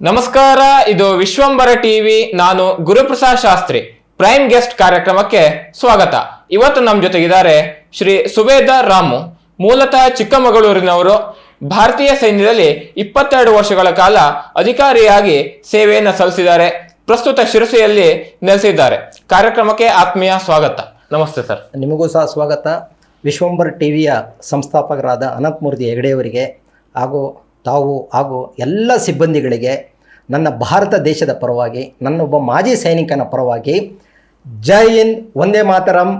ನಮಸ್ಕಾರ, ಇದು ವಿಶ್ವಂಬರ ಟಿವಿ, ನಾನು ಗುರುಪ್ರಸಾದ್ ಶಾಸ್ತ್ರಿ. ಪ್ರೈಮ್ ಗೆಸ್ಟ್ ಕಾರ್ಯಕ್ರಮಕ್ಕೆ ಸ್ವಾಗತ. ಇವತ್ತು ನಮ್ಮ ಜೊತೆಗಿದ್ದಾರೆ ಶ್ರೀ ಸುಬೇದಾರ್ ರಾಮು, ಮೂಲತಃ ಚಿಕ್ಕಮಗಳೂರಿನವರು. ಭಾರತೀಯ ಸೈನ್ಯದಲ್ಲಿ ಇಪ್ಪತ್ತೆರಡು ವರ್ಷಗಳ ಕಾಲ ಅಧಿಕಾರಿಯಾಗಿ ಸೇವೆಯನ್ನು ಸಲ್ಲಿಸಿದ್ದಾರೆ. ಪ್ರಸ್ತುತ ಶಿರಸಿಯಲ್ಲಿ ನೆಲೆಸಿದ್ದಾರೆ. ಕಾರ್ಯಕ್ರಮಕ್ಕೆ ಆತ್ಮೀಯ ಸ್ವಾಗತ. ನಮಸ್ತೆ ಸರ್. ನಿಮಗೂ ಸಹ ಸ್ವಾಗತ. ವಿಶ್ವಂಬರ್ ಟಿವಿಯ ಸಂಸ್ಥಾಪಕರಾದ ಅನಂತಮೂರ್ತಿ ಹೆಗಡೆಯವರಿಗೆ ಹಾಗೂ ತಾವು ಹಾಗೂ ಎಲ್ಲ ಸಿಬ್ಬಂದಿಗಳಿಗೆ ನನ್ನ ಭಾರತ ದೇಶದ ಪರವಾಗಿ ನನ್ನೊಬ್ಬ ಮಾಜಿ ಸೈನಿಕನ ಪರವಾಗಿ ಜೈ ಹಿಂದ್ ಒಂದೇ ಮಾತರಂ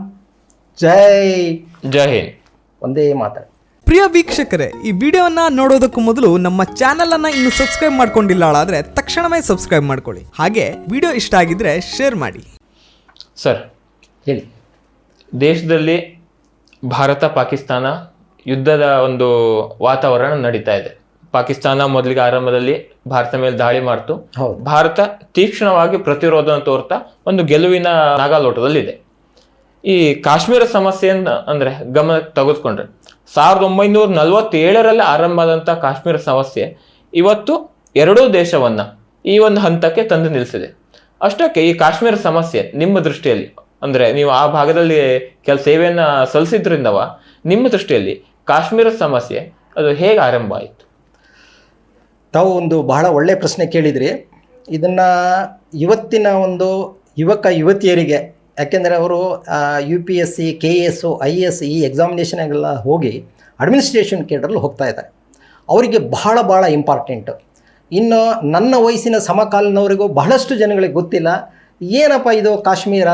ಜೈ ಜೈ ಹಿಂದ್. ಒಂದೇ ಮಾತರಂ. ಪ್ರಿಯ ವೀಕ್ಷಕರೇ ಈ ವಿಡಿಯೋನ ನೋಡೋದಕ್ಕೂ ಮೊದಲು ನಮ್ಮ ಚಾನೆಲ್ ಅನ್ನ ಇನ್ನು ಸಬ್ಸ್ಕ್ರೈಬ್ ಮಾಡ್ಕೊಂಡಿಲ್ಲ ಆದ್ರೆ ತಕ್ಷಣವೇ ಸಬ್ಸ್ಕ್ರೈಬ್ ಮಾಡ್ಕೊಳ್ಳಿ. ಹಾಗೆ ವಿಡಿಯೋ ಇಷ್ಟ ಆಗಿದ್ರೆ ಶೇರ್ ಮಾಡಿ. ಸರ್ ಹೇಳಿ. ದೇಶದಲ್ಲಿ ಭಾರತ ಪಾಕಿಸ್ತಾನ ಯುದ್ಧದ ಒಂದು ವಾತಾವರಣ ನಡೀತಾ ಇದೆ. ಪಾಕಿಸ್ತಾನ ಮೊದಲಿಗೆ ಆರಂಭದಲ್ಲಿ ಭಾರತ ಮೇಲೆ ದಾಳಿ ಮಾಡ್ತು. ಭಾರತ ತೀಕ್ಷ್ಣವಾಗಿ ಪ್ರತಿರೋಧನ ತೋರ್ತಾ ಒಂದು ಗೆಲುವಿನ ನಾಗಾಲೋಟದಲ್ಲಿದೆ. ಈ ಕಾಶ್ಮೀರ ಸಮಸ್ಯೆಯನ್ನು ಅಂದ್ರೆ ಗಮನ ತೆಗೆದುಕೊಂಡ್ರೆ ಸಾವಿರದ ಒಂಬೈನೂರ ನಲವತ್ತೇಳರಲ್ಲಿ ಆರಂಭ ಆದಂತ ಕಾಶ್ಮೀರ ಸಮಸ್ಯೆ ಇವತ್ತು ಎರಡೂ ದೇಶವನ್ನ ಈ ಒಂದು ಹಂತಕ್ಕೆ ತಂದು ನಿಲ್ಲಿಸಿದೆ. ಅಷ್ಟಕ್ಕೆ ಈ ಕಾಶ್ಮೀರ ಸಮಸ್ಯೆ ನಿಮ್ಮ ದೃಷ್ಟಿಯಲ್ಲಿ ಅಂದ್ರೆ ನೀವು ಆ ಭಾಗದಲ್ಲಿ ಕೆಲ ಸೇವೆಯನ್ನ ಸಲ್ಲಿಸಿದ್ರಿಂದವ? ನಿಮ್ಮ ದೃಷ್ಟಿಯಲ್ಲಿ ಕಾಶ್ಮೀರ ಸಮಸ್ಯೆ ಅದು ಹೇಗೆ ಆರಂಭ ಆಯಿತು? ತಾವು ಒಂದು ಬಹಳ ಒಳ್ಳೆ ಪ್ರಶ್ನೆ ಕೇಳಿದ್ರಿ. ಇದನ್ನು ಇವತ್ತಿನ ಒಂದು ಯುವಕ ಯುವತಿಯರಿಗೆ, ಯಾಕೆಂದರೆ ಅವರು U P S C K A S I A S ಈ ಎಕ್ಸಾಮಿನೇಷನ್ಗೆಲ್ಲ ಹೋಗಿ ಅಡ್ಮಿನಿಸ್ಟ್ರೇಷನ್ ಕೇಡ್ರಲ್ಲಿ ಹೋಗ್ತಾ ಇದ್ದಾರೆ. ಅವರಿಗೆ ಬಹಳ ಭಾಳ ಇಂಪಾರ್ಟೆಂಟು ಇನ್ನು ನನ್ನ ವಯಸ್ಸಿನ ಸಮಕಾಲೀನವರಿಗೂ ಬಹಳಷ್ಟು ಜನಗಳಿಗೆ ಗೊತ್ತಿಲ್ಲ. ಏನಪ್ಪ ಇದು ಕಾಶ್ಮೀರ?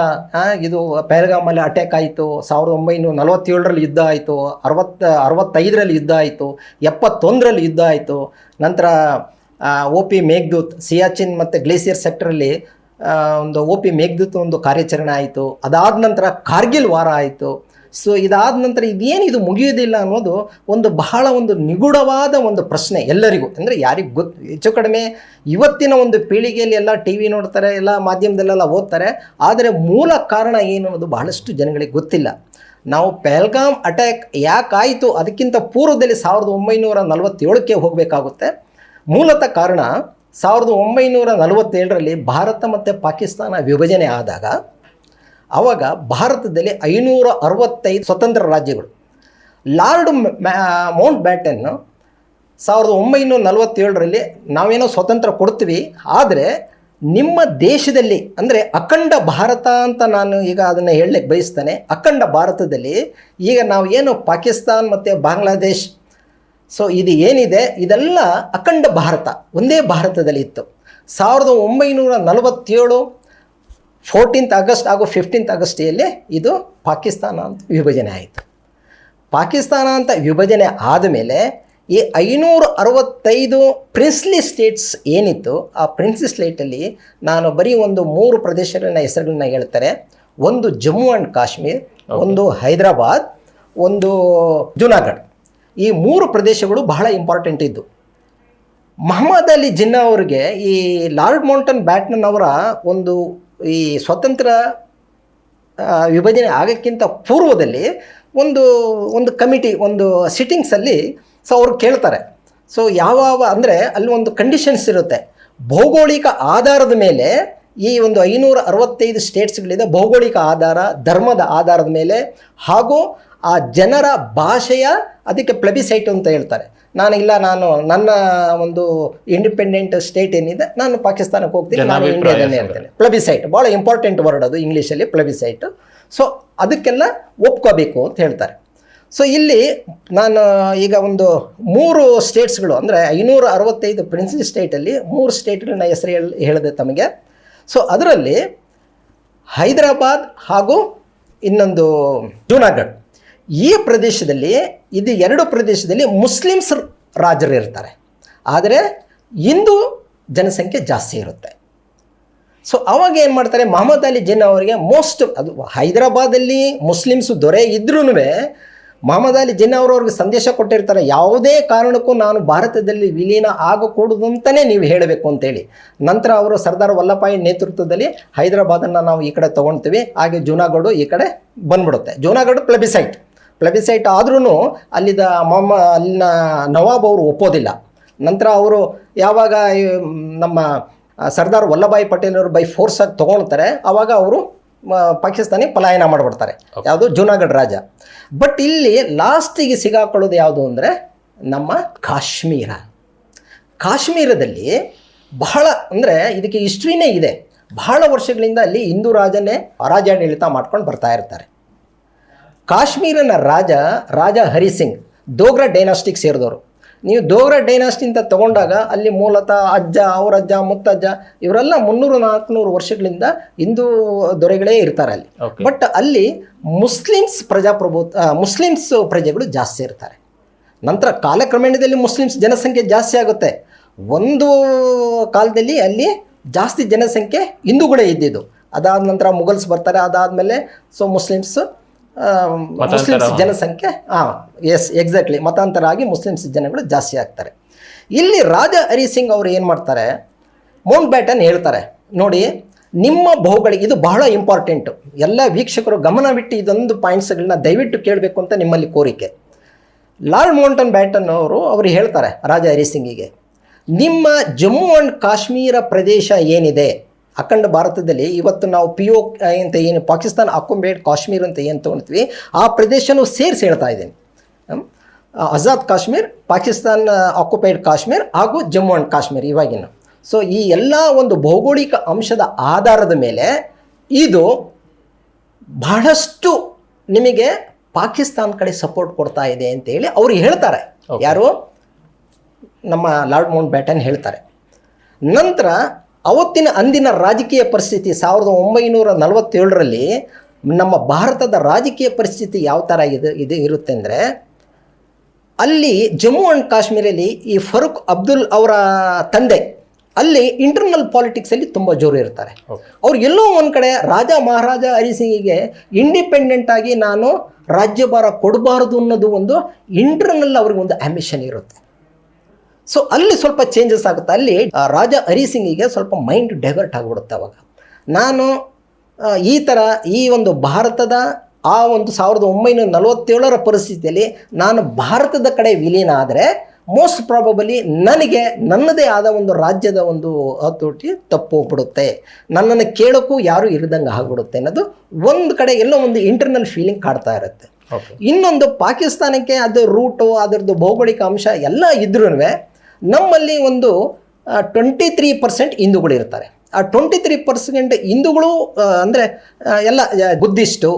ಇದು ಪೆಹಲ್ಗಾಮಲ್ಲಿ ಅಟ್ಯಾಕ್ ಆಯಿತು. ಸಾವಿರದ ಒಂಬೈನೂರ ನಲವತ್ತೇಳರಲ್ಲಿ ಯುದ್ಧ ಆಯಿತು. ಅರವತ್ತ, ಅರವತ್ತೈದರಲ್ಲಿ ಯುದ್ಧ ಆಯಿತು. ಎಪ್ಪತ್ತೊಂದರಲ್ಲಿ ಯುದ್ಧ ಆಯಿತು. ನಂತರ ಒ ಪಿ ಮೇಘ್ದೂತ್, ಸಿಯಾಚಿನ್ ಮತ್ತು ಗ್ಲೇಸಿಯರ್ ಸೆಕ್ಟ್ರಲ್ಲಿ ಒಂದು ಒ ಪಿ ಮೇಘ್ದೂತ್ ಒಂದು ಕಾರ್ಯಾಚರಣೆ ಆಯಿತು. ಅದಾದ ನಂತರ ಕಾರ್ಗಿಲ್ ವಾರ ಆಯಿತು. ಸೊ ಇದಾದ ನಂತರ ಇದೇನು ಇದು ಮುಗಿಯೋದಿಲ್ಲ ಅನ್ನೋದು ಒಂದು ಬಹಳ ಒಂದು ನಿಗೂಢವಾದ ಒಂದು ಪ್ರಶ್ನೆ ಎಲ್ಲರಿಗೂ. ಅಂದರೆ ಯಾರಿಗೆ ಗೊತ್ತು ಹೆಚ್ಚು ಕಡಿಮೆ ಇವತ್ತಿನ ಒಂದು ಪೀಳಿಗೆಯಲ್ಲಿ ಎಲ್ಲ ಟಿ ವಿ ನೋಡ್ತಾರೆ, ಎಲ್ಲ ಮಾಧ್ಯಮದಲ್ಲೆಲ್ಲ ಓದ್ತಾರೆ, ಆದರೆ ಮೂಲ ಕಾರಣ ಏನು ಅನ್ನೋದು ಬಹಳಷ್ಟು ಜನಗಳಿಗೆ ಗೊತ್ತಿಲ್ಲ. ನಾವು ಪೆಹಲ್ಗಾಮ್ ಅಟ್ಯಾಕ್ ಯಾಕಾಯಿತು ಅದಕ್ಕಿಂತ ಪೂರ್ವದಲ್ಲಿ ಸಾವಿರದ ಒಂಬೈನೂರ ನಲವತ್ತೇಳಕ್ಕೆ ಹೋಗಬೇಕಾಗುತ್ತೆ. ಮೂಲತಃ ಕಾರಣ, ಸಾವಿರದ ಒಂಬೈನೂರ ನಲವತ್ತೇಳರಲ್ಲಿ ಭಾರತ ಮತ್ತು ಪಾಕಿಸ್ತಾನ ವಿಭಜನೆ ಆದಾಗ ಆವಾಗ ಭಾರತದಲ್ಲಿ ಐನೂರ ಅರವತ್ತೈದು ಸ್ವತಂತ್ರ ರಾಜ್ಯಗಳು. ಲಾರ್ಡ್ ಮೌಂಟ್ ಬ್ಯಾಟನ್ ಸಾವಿರದ ಒಂಬೈನೂರ ನಲವತ್ತೇಳರಲ್ಲಿ ನಾವೇನೋ ಸ್ವತಂತ್ರ ಕೊಡ್ತೀವಿ, ಆದರೆ ನಿಮ್ಮ ದೇಶದಲ್ಲಿ, ಅಂದರೆ ಅಖಂಡ ಭಾರತ ಅಂತ ನಾನು ಈಗ ಅದನ್ನು ಹೇಳಲಿಕ್ಕೆ ಬಯಸ್ತೇನೆ. ಅಖಂಡ ಭಾರತದಲ್ಲಿ ಈಗ ನಾವು ಏನು ಪಾಕಿಸ್ತಾನ್ ಮತ್ತು ಬಾಂಗ್ಲಾದೇಶ್, ಸೊ ಇದು ಏನಿದೆ, ಇದೆಲ್ಲ ಅಖಂಡ ಭಾರತ, ಒಂದೇ ಭಾರತದಲ್ಲಿ ಇತ್ತು. ಸಾವಿರದ ಒಂಬೈನೂರ ನಲವತ್ತೇಳು ಫೋರ್ಟೀನ್ತ್ ಆಗಸ್ಟ್ ಹಾಗೂ ಫಿಫ್ಟೀನ್ತ್ ಆಗಸ್ಟಿಯಲ್ಲಿ ಇದು ಪಾಕಿಸ್ತಾನ ಅಂತ ವಿಭಜನೆ ಆಯಿತು. ಪಾಕಿಸ್ತಾನ ಅಂತ ವಿಭಜನೆ ಆದಮೇಲೆ ಈ ಐನೂರ ಅರವತ್ತೈದು ಪ್ರಿನ್ಸ್ಲಿ ಸ್ಟೇಟ್ಸ್ ಏನಿತ್ತು ಆ ಪ್ರಿನ್ಸ್ಲಿ ಸ್ಟೇಟಲ್ಲಿ ನಾನು ಬರೀ ಒಂದು ಮೂರು ಪ್ರದೇಶಗಳನ್ನ ಹೆಸರುಗಳನ್ನ ಹೇಳ್ತಾರೆ. ಒಂದು ಜಮ್ಮು ಆ್ಯಂಡ್ ಕಾಶ್ಮೀರ್ ಒಂದು ಹೈದರಾಬಾದ್ ಒಂದು ಜುನಾಗಢ್ ಈ ಮೂರು ಪ್ರದೇಶಗಳು ಬಹಳ ಇಂಪಾರ್ಟೆಂಟ್ ಇದ್ದು. ಮಹಮ್ಮದ್ ಅಲಿ ಜಿನ್ನಾ ಅವರಿಗೆ ಈ ಲಾರ್ಡ್ ಮೌಂಟನ್ ಬ್ಯಾಟ್ನನ್ ಅವರ ಒಂದು ಈ ಸ್ವತಂತ್ರ ವಿಭಜನೆ ಆಗೋಕ್ಕಿಂತ ಪೂರ್ವದಲ್ಲಿ ಒಂದು ಒಂದು ಕಮಿಟಿ, ಒಂದು ಸಿಟ್ಟಿಂಗ್ಸಲ್ಲಿ ಸೊ ಅವ್ರು ಕೇಳ್ತಾರೆ. ಸೊ ಯಾವ ಅಂದರೆ ಅಲ್ಲಿ ಒಂದು ಕಂಡೀಷನ್ಸ್ ಇರುತ್ತೆ. ಭೌಗೋಳಿಕ ಆಧಾರದ ಮೇಲೆ ಈ ಒಂದು ಐನೂರ ಅರವತ್ತೈದು ಸ್ಟೇಟ್ಸ್ಗಳಿದೆ ಭೌಗೋಳಿಕ ಆಧಾರ, ಧರ್ಮದ ಆಧಾರದ ಮೇಲೆ ಹಾಗೂ ಆ ಜನರ ಭಾಷೆಯ ಅದಕ್ಕೆ ಪ್ಲಬಿಸೈಟ್ ಅಂತ ಹೇಳ್ತಾರೆ. ನಾನು ಇಲ್ಲ ನಾನು ನನ್ನ ಒಂದು ಇಂಡಿಪೆಂಡೆಂಟ್ ಸ್ಟೇಟ್ ಏನಿದೆ ನಾನು ಪಾಕಿಸ್ತಾನಕ್ಕೆ ಹೋಗ್ತೀನಿ ನಾನು ಇಂಡಿಯಾದಲ್ಲೇ ಹೇಳ್ತೇನೆ ಪ್ಲಬಿಸೈಟ್ ಭಾಳ ಇಂಪಾರ್ಟೆಂಟ್ ವರ್ಡ್ ಅದು ಇಂಗ್ಲೀಷಲ್ಲಿ ಪ್ಲಬಿಸೈಟ್. ಸೊ ಅದಕ್ಕೆಲ್ಲ ಒಪ್ಕೋಬೇಕು ಅಂತ ಹೇಳ್ತಾರೆ. ಸೊ ಇಲ್ಲಿ ನಾನು ಈಗ ಒಂದು ಮೂರು ಸ್ಟೇಟ್ಸ್ಗಳು ಅಂದರೆ ಐನೂರ ಅರವತ್ತೈದು ಪ್ರಿನ್ಸಿ ಸ್ಟೇಟಲ್ಲಿ ಮೂರು ಸ್ಟೇಟ್ಗಳನ್ನ ಹೆಸರು ಹೇಳಿ ಹೇಳಿದೆ ತಮಗೆ. ಸೊ ಅದರಲ್ಲಿ ಹೈದರಾಬಾದ್ ಹಾಗೂ ಇನ್ನೊಂದು ಜೂನಾಗಢ್ ಈ ಪ್ರದೇಶದಲ್ಲಿ, ಇದು ಎರಡು ಪ್ರದೇಶದಲ್ಲಿ ಮುಸ್ಲಿಮ್ಸ್ ರಾಜರು ಇರ್ತಾರೆ. ಆದರೆ ಹಿಂದೂ ಜನಸಂಖ್ಯೆ ಜಾಸ್ತಿ ಇರುತ್ತೆ. ಸೊ ಅವಾಗ ಏನು ಮಾಡ್ತಾರೆ? ಮೊಹಮ್ಮದ್ ಅಲಿ ಜಿನ್ನಾ ಅವರಿಗೆ ಮೋಸ್ಟ್ ಅದು ಹೈದರಾಬಾದಲ್ಲಿ ಮುಸ್ಲಿಮ್ಸ್ ದೊರೆ ಇದ್ರೂ ಮೊಹಮ್ಮದ್ ಅಲಿ ಜಿನ್ನಾ ಅವರು ಅವ್ರಿಗೆ ಸಂದೇಶ ಕೊಟ್ಟಿರ್ತಾರೆ. ಯಾವುದೇ ಕಾರಣಕ್ಕೂ ನಾನು ಭಾರತದಲ್ಲಿ ವಿಲೀನ ಆಗಕೂಡದು ಅಂತಲೇ ನೀವು ಹೇಳಬೇಕು ಅಂತೇಳಿ. ನಂತರ ಅವರು ಸರ್ದಾರ್ ವಲ್ಲಭಾಯಿ ನೇತೃತ್ವದಲ್ಲಿ ಹೈದರಾಬಾದನ್ನು ನಾವು ಈ ಕಡೆ ತೊಗೊಳ್ತೀವಿ ಹಾಗೆ ಜೂನಾಗಡು ಈ ಕಡೆ ಬಂದ್ಬಿಡುತ್ತೆ. ಜೂನಾಗಡು ಪ್ಲೆಬಿಸೈಟ್ ಪ್ಲೆಬಿಸೈಟ್ ಆದ್ರೂ ಅಲ್ಲಿದ ಮೊಹಮ್ಮ ಅಲ್ಲಿನ ನವಾಬ್ ಅವರು ಒಪ್ಪೋದಿಲ್ಲ. ನಂತರ ಅವರು ಯಾವಾಗ ನಮ್ಮ ಸರ್ದಾರ್ ವಲ್ಲಭಾಯಿ ಪಟೇಲ್ ಅವರು ಬೈ ಫೋರ್ಸ್ ಆಗಿ ತೊಗೊಳ್ತಾರೆ ಆವಾಗ ಅವರು ಪಾಕಿಸ್ತಾನಿ ಪಲಾಯನ ಮಾಡಿಬಿಡ್ತಾರೆ. ಯಾವುದು? ಜೂನಾಗಢ ರಾಜ. ಬಟ್ ಇಲ್ಲಿ ಲಾಸ್ಟಿಗೆ ಸಿಗಾಕೊಳ್ಳೋದು ಯಾವುದು ಅಂದರೆ ನಮ್ಮ ಕಾಶ್ಮೀರ. ಕಾಶ್ಮೀರದಲ್ಲಿ ಬಹಳ ಅಂದರೆ ಇದಕ್ಕೆ ಹಿಸ್ಟ್ರಿನೇ ಇದೆ. ಬಹಳ ವರ್ಷಗಳಿಂದ ಅಲ್ಲಿ ಹಿಂದೂ ರಾಜನೇ ರಾಜಾಡಳಿತ ಮಾಡ್ಕೊಂಡು ಬರ್ತಾ ಇರ್ತಾರೆ. ಕಾಶ್ಮೀರನ ರಾಜ ರಾಜ ಹರಿಸಿಂಗ್ ದೋಗ್ರಾ ಡೈನಾಸ್ಟಿಕ್ ಸೇರಿದವರು. ನೀವು ದೋಗ್ರಾ ಡೈನಾಸ್ಟಿ ಅಂತ ತಗೊಂಡಾಗ ಅಲ್ಲಿ ಮೂಲತಃ ಅಜ್ಜ ಅವ್ರ ಅಜ್ಜ ಮುತ್ತಜ್ಜ ಇವರೆಲ್ಲ ಮುನ್ನೂರು ನಾಲ್ಕುನೂರು ವರ್ಷಗಳಿಂದ ಹಿಂದೂ ದೊರೆಗಳೇ ಇರ್ತಾರೆ ಅಲ್ಲಿ. ಬಟ್ ಅಲ್ಲಿ ಮುಸ್ಲಿಮ್ಸ್ ಪ್ರಜಾಪ್ರಭುತ್ವ ಮುಸ್ಲಿಮ್ಸ್ ಪ್ರಜೆಗಳು ಜಾಸ್ತಿ ಇರ್ತಾರೆ. ನಂತರ ಕಾಲಕ್ರಮೇಣದಲ್ಲಿ ಮುಸ್ಲಿಮ್ಸ್ ಜನಸಂಖ್ಯೆ ಜಾಸ್ತಿ ಆಗುತ್ತೆ. ಒಂದು ಕಾಲದಲ್ಲಿ ಅಲ್ಲಿ ಜಾಸ್ತಿ ಜನಸಂಖ್ಯೆ ಹಿಂದೂಗಳೇ ಇದ್ದಿದ್ದು. ಅದಾದ ನಂತರ ಮುಗಲ್ಸ್ ಬರ್ತಾರೆ. ಅದಾದಮೇಲೆ ಸೊ ಮುಸ್ಲಿಮ್ಸ್ ಮುಸ್ಲಿಮ್ಸ್ ಜನಸಂಖ್ಯೆ ಹಾಂ ಎಸ್ ಎಕ್ಸಾಕ್ಟ್ಲಿ ಮತಾಂತರ ಆಗಿ ಮುಸ್ಲಿಮ್ಸ್ ಜನಗಳು ಜಾಸ್ತಿ ಆಗ್ತಾರೆ. ಇಲ್ಲಿ ರಾಜ ಹರಿ ಸಿಂಗ್ ಅವರು ಏನು ಮಾಡ್ತಾರೆ? ಮೌಂಟ್ ಬ್ಯಾಟನ್ ಹೇಳ್ತಾರೆ. ನೋಡಿ ನಿಮ್ಮ ಬಹುಗಳಿಗೆ ಇದು ಬಹಳ ಇಂಪಾರ್ಟೆಂಟು ಎಲ್ಲ ವೀಕ್ಷಕರು ಗಮನವಿಟ್ಟು ಇದೊಂದು ಪಾಯಿಂಟ್ಸ್ಗಳನ್ನ ದಯವಿಟ್ಟು ಕೇಳಬೇಕು ಅಂತ ನಿಮ್ಮಲ್ಲಿ ಕೋರಿಕೆ. ಲಾರ್ಡ್ ಮೌಂಟನ್ ಬ್ಯಾಟನ್ ಅವರು ಅವರು ಹೇಳ್ತಾರೆ ರಾಜ ಹರಿ ಸಿಂಗಿಗೆ ನಿಮ್ಮ ಜಮ್ಮು ಆ್ಯಂಡ್ ಕಾಶ್ಮೀರ ಪ್ರದೇಶ ಏನಿದೆ? ಅಖಂಡ ಭಾರತದಲ್ಲಿ ಇವತ್ತು ನಾವು ಪಿ ಒ ಅಂತ ಏನು ಪಾಕಿಸ್ತಾನ ಅಕೊಂಬೇಡ್ ಕಾಶ್ಮೀರ್ ಅಂತ ಏನು ತೊಗೊಳ್ತೀವಿ ಆ ಪ್ರದೇಶನೂ ಸೇರಿಸಿ ಹೇಳ್ತಾ ಇದ್ದೀನಿ? ಆಜಾದ್ ಕಾಶ್ಮೀರ್ ಪಾಕಿಸ್ತಾನ ಆಕ್ಯುಪೈಡ್ ಕಾಶ್ಮೀರ್ ಹಾಗೂ ಜಮ್ಮು ಆ್ಯಂಡ್ ಕಾಶ್ಮೀರ್ ಇವಾಗಿನ. ಸೊ ಈ ಎಲ್ಲ ಒಂದು ಭೌಗೋಳಿಕ ಅಂಶದ ಆಧಾರದ ಮೇಲೆ ಇದು ಬಹಳಷ್ಟು ನಿಮಗೆ ಪಾಕಿಸ್ತಾನ ಕಡೆ ಸಪೋರ್ಟ್ ಕೊಡ್ತಾ ಇದೆ ಅಂತೇಳಿ ಅವ್ರು ಹೇಳ್ತಾರೆ. ಯಾರು? ನಮ್ಮ ಲಾರ್ಡ್ ಮೌಂಟ್ ಬ್ಯಾಟನ್ ಹೇಳ್ತಾರೆ. ನಂತರ ಅವತ್ತಿನ ಅಂದಿನ ರಾಜಕೀಯ ಪರಿಸ್ಥಿತಿ ಸಾವಿರದ ಒಂಬೈನೂರ ನಲವತ್ತೇಳರಲ್ಲಿ ನಮ್ಮ ಭಾರತದ ರಾಜಕೀಯ ಪರಿಸ್ಥಿತಿ ಯಾವ ಥರ ಇದೆ ಇದು ಇರುತ್ತೆ ಅಂದರೆ ಅಲ್ಲಿ ಜಮ್ಮು ಆ್ಯಂಡ್ ಕಾಶ್ಮೀರಲ್ಲಿ ಈ ಫರೂಕ್ ಅಬ್ದುಲ್ ಅವರ ತಂದೆ ಅಲ್ಲಿ ಇಂಟರ್ನಲ್ ಪಾಲಿಟಿಕ್ಸಲ್ಲಿ ತುಂಬ ಜೋರು ಇರ್ತಾರೆ. ಅವ್ರು ಎಲ್ಲೋ ಒಂದು ಕಡೆ ರಾಜ ಮಹಾರಾಜ ಹರಿಸಿಂಗಿಗೆ ಇಂಡಿಪೆಂಡೆಂಟ್ ಆಗಿ ನಾನು ರಾಜ್ಯಭಾರ ಕೊಡಬಾರದು ಅನ್ನೋದು ಒಂದು ಇಂಟರ್ನಲ್ ಅವ್ರಿಗೆ ಒಂದು ಆಂಬಿಷನ್ ಇರುತ್ತೆ. ಸೊ ಅಲ್ಲಿ ಸ್ವಲ್ಪ ಚೇಂಜಸ್ ಆಗುತ್ತೆ. ಅಲ್ಲಿ ರಾಜ ಹರಿಸಿಂಗಿಗೆ ಸ್ವಲ್ಪ ಮೈಂಡ್ ಡೈವರ್ಟ್ ಆಗಿಬಿಡುತ್ತೆ ಅವಾಗ. ನಾನು ಈ ಥರ ಈ ಒಂದು ಭಾರತದ ಆ ಒಂದು ಸಾವಿರದ ಒಂಬೈನೂರ ನಲವತ್ತೇಳರ ಪರಿಸ್ಥಿತಿಯಲ್ಲಿ ನಾನು ಭಾರತದ ಕಡೆ ವಿಲೀನ ಆದರೆ ಮೋಸ್ಟ್ ಪ್ರಾಬಬಲಿ ನನಗೆ ನನ್ನದೇ ಆದ ಒಂದು ರಾಜ್ಯದ ಒಂದು ಹತೋಟಿ ತಪ್ಪೋಗ್ಬಿಡುತ್ತೆ. ನನ್ನನ್ನು ಕೇಳೋಕ್ಕೂ ಯಾರೂ ಇರದಂಗೆ ಆಗ್ಬಿಡುತ್ತೆ ಅನ್ನೋದು ಒಂದು ಕಡೆ ಎಲ್ಲೋ ಒಂದು ಇಂಟರ್ನಲ್ ಫೀಲಿಂಗ್ ಕಾಡ್ತಾ ಇರುತ್ತೆ. ಇನ್ನೊಂದು ಪಾಕಿಸ್ತಾನಕ್ಕೆ ಅದು ರೂಟು ಅದರದ್ದು ಭೌಗೋಳಿಕ ಅಂಶ ಎಲ್ಲ ಇದ್ರೂ ನಮ್ಮಲ್ಲಿ ಒಂದು ಟ್ವೆಂಟಿ ತ್ರೀ ಪರ್ಸೆಂಟ್ ಹಿಂದೂಗಳು ಇರ್ತಾರೆ. ಆ ಟ್ವೆಂಟಿ ತ್ರೀ ಪರ್ಸೆಂಟ್ ಹಿಂದೂಗಳು ಅಂದರೆ ಎಲ್ಲ ಬುದ್ಧಿಸ್ಟು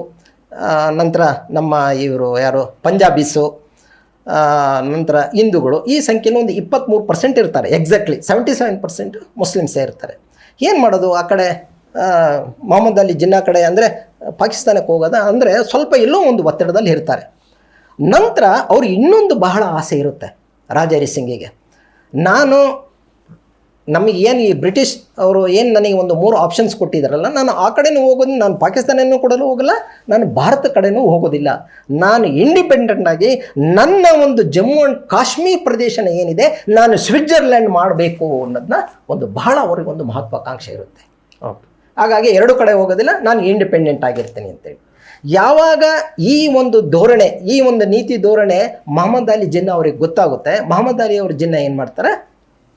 ನಂತರ ನಮ್ಮ ಇವರು ಯಾರು, ಪಂಜಾಬೀಸು ನಂತರ ಹಿಂದೂಗಳು, ಈ ಸಂಖ್ಯೆಯಲ್ಲಿ ಒಂದು ಇಪ್ಪತ್ತ್ಮೂರು ಪರ್ಸೆಂಟ್ ಇರ್ತಾರೆ ಎಕ್ಸಾಕ್ಟ್ಲಿ ಸೆವೆಂಟಿ ಸೆವೆನ್ ಪರ್ಸೆಂಟ್ ಮುಸ್ಲಿಮ್ಸೇ ಇರ್ತಾರೆ. ಏನು ಮಾಡೋದು? ಆ ಕಡೆ ಮೊಹಮ್ಮದ್ ಅಲಿ ಜಿನ್ನಾ ಕಡೆ ಅಂದರೆ, ಪಾಕಿಸ್ತಾನಕ್ಕೆ ಹೋಗೋದ ಅಂದರೆ ಸ್ವಲ್ಪ ಎಲ್ಲೋ ಒಂದು ಒತ್ತಡದಲ್ಲಿ ಇರ್ತಾರೆ. ನಂತರ ಅವ್ರು ಇನ್ನೊಂದು ಬಹಳ ಆಸೆ ಇರುತ್ತೆ ರಾಜ ಹರಿ ಸಿಂಗಿಗೆ. ನಾನು ನಮಗೆ ಏನು ಈ ಬ್ರಿಟಿಷ್ ಅವರು ಏನು ನನಗೆ ಒಂದು ಮೂರು ಆಪ್ಷನ್ಸ್ ಕೊಟ್ಟಿದ್ದಾರಲ್ಲ ನಾನು ಆ ಕಡೆನೂ ಹೋಗೋದು ನಾನು ಪಾಕಿಸ್ತಾನನೂ ಕೊಡಲು ಹೋಗಲ್ಲ ನಾನು ಭಾರತ ಕಡೆನೂ ಹೋಗೋದಿಲ್ಲ. ನಾನು ಇಂಡಿಪೆಂಡೆಂಟ್ ಆಗಿ ನನ್ನ ಒಂದು ಜಮ್ಮು ಆ್ಯಂಡ್ ಕಾಶ್ಮೀರ್ ಪ್ರದೇಶನ ಏನಿದೆ ನಾನು ಸ್ವಿಟ್ಜರ್ಲ್ಯಾಂಡ್ ಮಾಡಬೇಕು ಅನ್ನೋದನ್ನ ಒಂದು ಬಹಳ ಅವ್ರಿಗೆ ಒಂದು ಮಹತ್ವಾಕಾಂಕ್ಷೆ ಇರುತ್ತೆ. ಓಕೆ ಹಾಗಾಗಿ ಎರಡು ಕಡೆ ಹೋಗೋದಿಲ್ಲ ನಾನು ಇಂಡಿಪೆಂಡೆಂಟ್ ಆಗಿರ್ತೀನಿ ಅಂತೇಳಿ. ಯಾವಾಗ ಈ ಒಂದು ಧೋರಣೆ, ಈ ಒಂದು ನೀತಿ ಧೋರಣೆ ಮಹಮ್ಮದ್ ಅಲಿ ಜಿನ್ನಾ ಅವ್ರಿಗೆ ಗೊತ್ತಾಗುತ್ತೆ, ಮಹಮ್ಮದ್ ಅಲಿ ಅವ್ರ ಜಿನ್ನ ಏನು ಮಾಡ್ತಾರೆ?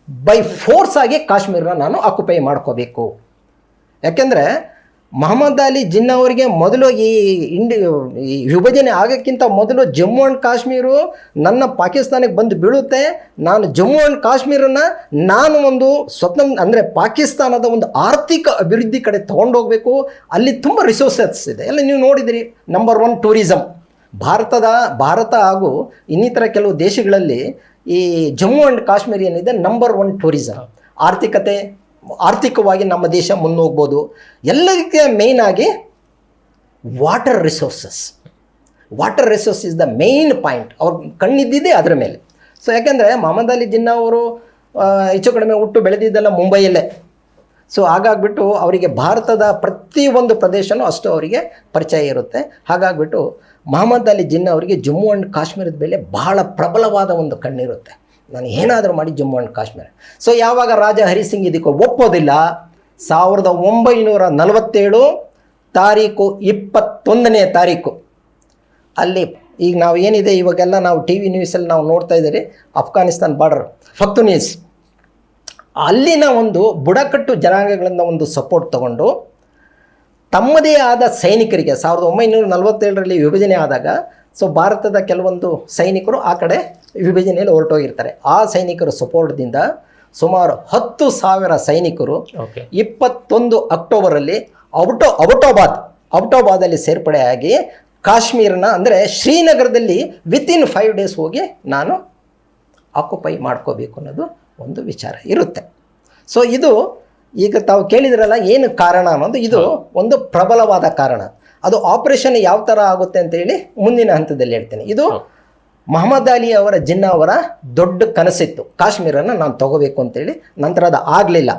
ಬೈ ಫೋರ್ಸ್ ಆಗಿ ಕಾಶ್ಮೀರನ ನಾನು ಆಕ್ಯುಪೈ ಮಾಡ್ಕೋಬೇಕು. ಯಾಕೆಂದರೆ ಮಹಮ್ಮದ್ ಅಲಿ ಜಿನ್ನಾ ಅವರಿಗೆ ಮೊದಲು ಈ ಇಂಡಿ ಈ ವಿಭಜನೆ ಆಗೋಕ್ಕಿಂತ ಮೊದಲು ಜಮ್ಮು ಆ್ಯಂಡ್ ಕಾಶ್ಮೀರು ನನ್ನ ಪಾಕಿಸ್ತಾನಕ್ಕೆ ಬಂದು ಬೀಳುತ್ತೆ. ನಾನು ಜಮ್ಮು ಆ್ಯಂಡ್ ಕಾಶ್ಮೀರನ್ನ ನಾನು ಒಂದು ಸ್ವತಂತ್ರ ಅಂದರೆ ಪಾಕಿಸ್ತಾನದ ಒಂದು ಆರ್ಥಿಕ ಅಭಿವೃದ್ಧಿ ಕಡೆ ತೊಗೊಂಡೋಗ್ಬೇಕು ಅಲ್ಲಿ ತುಂಬ ರಿಸೋರ್ಸಸ್ ಇದೆ. ಎಲ್ಲ ನೀವು ನೋಡಿದಿರಿ ನಂಬರ್ ಒನ್ ಟೂರಿಸಮ್ ಭಾರತದ, ಭಾರತ ಹಾಗೂ ಇನ್ನಿತರ ಕೆಲವು ದೇಶಗಳಲ್ಲಿ ಈ ಜಮ್ಮು ಆ್ಯಂಡ್ ಕಾಶ್ಮೀರ ಏನಿದೆ ನಂಬರ್ ಒನ್ ಟೂರಿಸಮ್ ಆರ್ಥಿಕತೆ ಆರ್ಥಿಕವಾಗಿ ನಮ್ಮ ದೇಶ ಮುನ್ನೋಗ್ಬೋದು. ಎಲ್ಲದಕ್ಕೆ ಆಗಿ water resources water resource is the main point ಅವ್ರ ಕಣ್ಣಿದ್ದಿದೆ ಅದರ ಮೇಲೆ. ಸೊ ಯಾಕೆಂದರೆ ಮೊಹಮ್ಮದ್ ಅಲಿ ಜಿನ್ನಾ ಅವರು ಹೆಚ್ಚು ಕಡಿಮೆ ಹುಟ್ಟು ಬೆಳೆದಿದ್ದೆಲ್ಲ ಮುಂಬೈಯಲ್ಲೇ. ಸೊ ಹಾಗಾಗ್ಬಿಟ್ಟು ಅವರಿಗೆ ಭಾರತದ ಪ್ರತಿಯೊಂದು ಪ್ರದೇಶನೂ ಅಷ್ಟು ಅವರಿಗೆ ಪರಿಚಯ ಇರುತ್ತೆ. ಹಾಗಾಗ್ಬಿಟ್ಟು ಮಹಮ್ಮದ್ ಅಲಿ ಜಿನ್ನಾ ಅವರಿಗೆ ಜಮ್ಮು ಆ್ಯಂಡ್ ಕಾಶ್ಮೀರದ ಮೇಲೆ ಬಹಳ ಪ್ರಬಲವಾದ ಒಂದು ಕಣ್ಣಿರುತ್ತೆ. ನಾನು ಏನಾದರೂ ಮಾಡಿ ಜಮ್ಮು ಆ್ಯಂಡ್ ಕಾಶ್ಮೀರ. ಸೊ ಯಾವಾಗ ರಾಜ ಹರಿಸಿಂಗ್ ಇದಕ್ಕೆ ಒಪ್ಪೋದಿಲ್ಲ, ಸಾವಿರದ ಒಂಬೈನೂರ ನಲವತ್ತೇಳು ತಾರೀಕು ಇಪ್ಪತ್ತೊಂದನೇ ತಾರೀಕು. ಅಲ್ಲಿ ಈಗ ನಾವು ಏನಿದೆ, ಇವಾಗೆಲ್ಲ ನಾವು ಟಿ ವಿ ನ್ಯೂಸಲ್ಲಿ ನಾವು ನೋಡ್ತಾ ಇದ್ದೀರಿ, ಅಫ್ಘಾನಿಸ್ತಾನ್ ಬಾರ್ಡರ್ ಫಕ್ತು ನ್ಯೂಸ್ ಅಲ್ಲಿನ ಒಂದು ಬುಡಕಟ್ಟು ಜನಾಂಗಗಳಿಂದ ಒಂದು ಸಪೋರ್ಟ್ ತಗೊಂಡು, ತಮ್ಮದೇ ಆದ ಸೈನಿಕರಿಗೆ, ಸಾವಿರದ ಒಂಬೈನೂರ ನಲವತ್ತೇಳರಲ್ಲಿ ವಿಭಜನೆ ಆದಾಗ ಸೊ ಭಾರತದ ಕೆಲವೊಂದು ಸೈನಿಕರು ಆ ಕಡೆ ವಿಭಜನೆಯಲ್ಲಿ ಹೊರಟೋಗಿರ್ತಾರೆ. ಆ ಸೈನಿಕರ ಸಪೋರ್ಟ್ದಿಂದ ಸುಮಾರು ಹತ್ತು ಸಾವಿರ ಸೈನಿಕರು ಇಪ್ಪತ್ತೊಂದು ಅಕ್ಟೋಬರಲ್ಲಿ ಔಟೋ ಔಟೋಬಾದ್ ಔಟೋಬಾದಲ್ಲಿ ಸೇರ್ಪಡೆಯಾಗಿ ಕಾಶ್ಮೀರನ ಅಂದರೆ ಶ್ರೀನಗರದಲ್ಲಿ ವಿತಿನ್ ಫೈವ್ ಡೇಸ್ ಹೋಗಿ ನಾನು ಆಕ್ಯುಪೈ ಮಾಡ್ಕೋಬೇಕು ಅನ್ನೋದು ಒಂದು ವಿಚಾರ ಇರುತ್ತೆ. ಸೊ ಇದು ಈಗ ತಾವು ಕೇಳಿದ್ರಲ್ಲ ಏನು ಕಾರಣ ಅನ್ನೋದು ಇದು ಒಂದು ಪ್ರಬಲವಾದ ಕಾರಣ. ಅದು ಆಪರೇಷನ್ ಯಾವ ಥರ ಆಗುತ್ತೆ ಅಂತೇಳಿ ಮುಂದಿನ ಹಂತದಲ್ಲಿ ಹೇಳ್ತೇನೆ. ಇದು ಮಹಮ್ಮದ್ ಅಲಿ ಅವರ ಜಿನ್ನಾ ಅವರ ದೊಡ್ಡ ಕನಸಿತ್ತು. ಕಾಶ್ಮೀರನ ನಾನು ತಗೋಬೇಕು ಅಂತೇಳಿ ನಂತರ ಅದು ಆಗಲಿಲ್ಲ.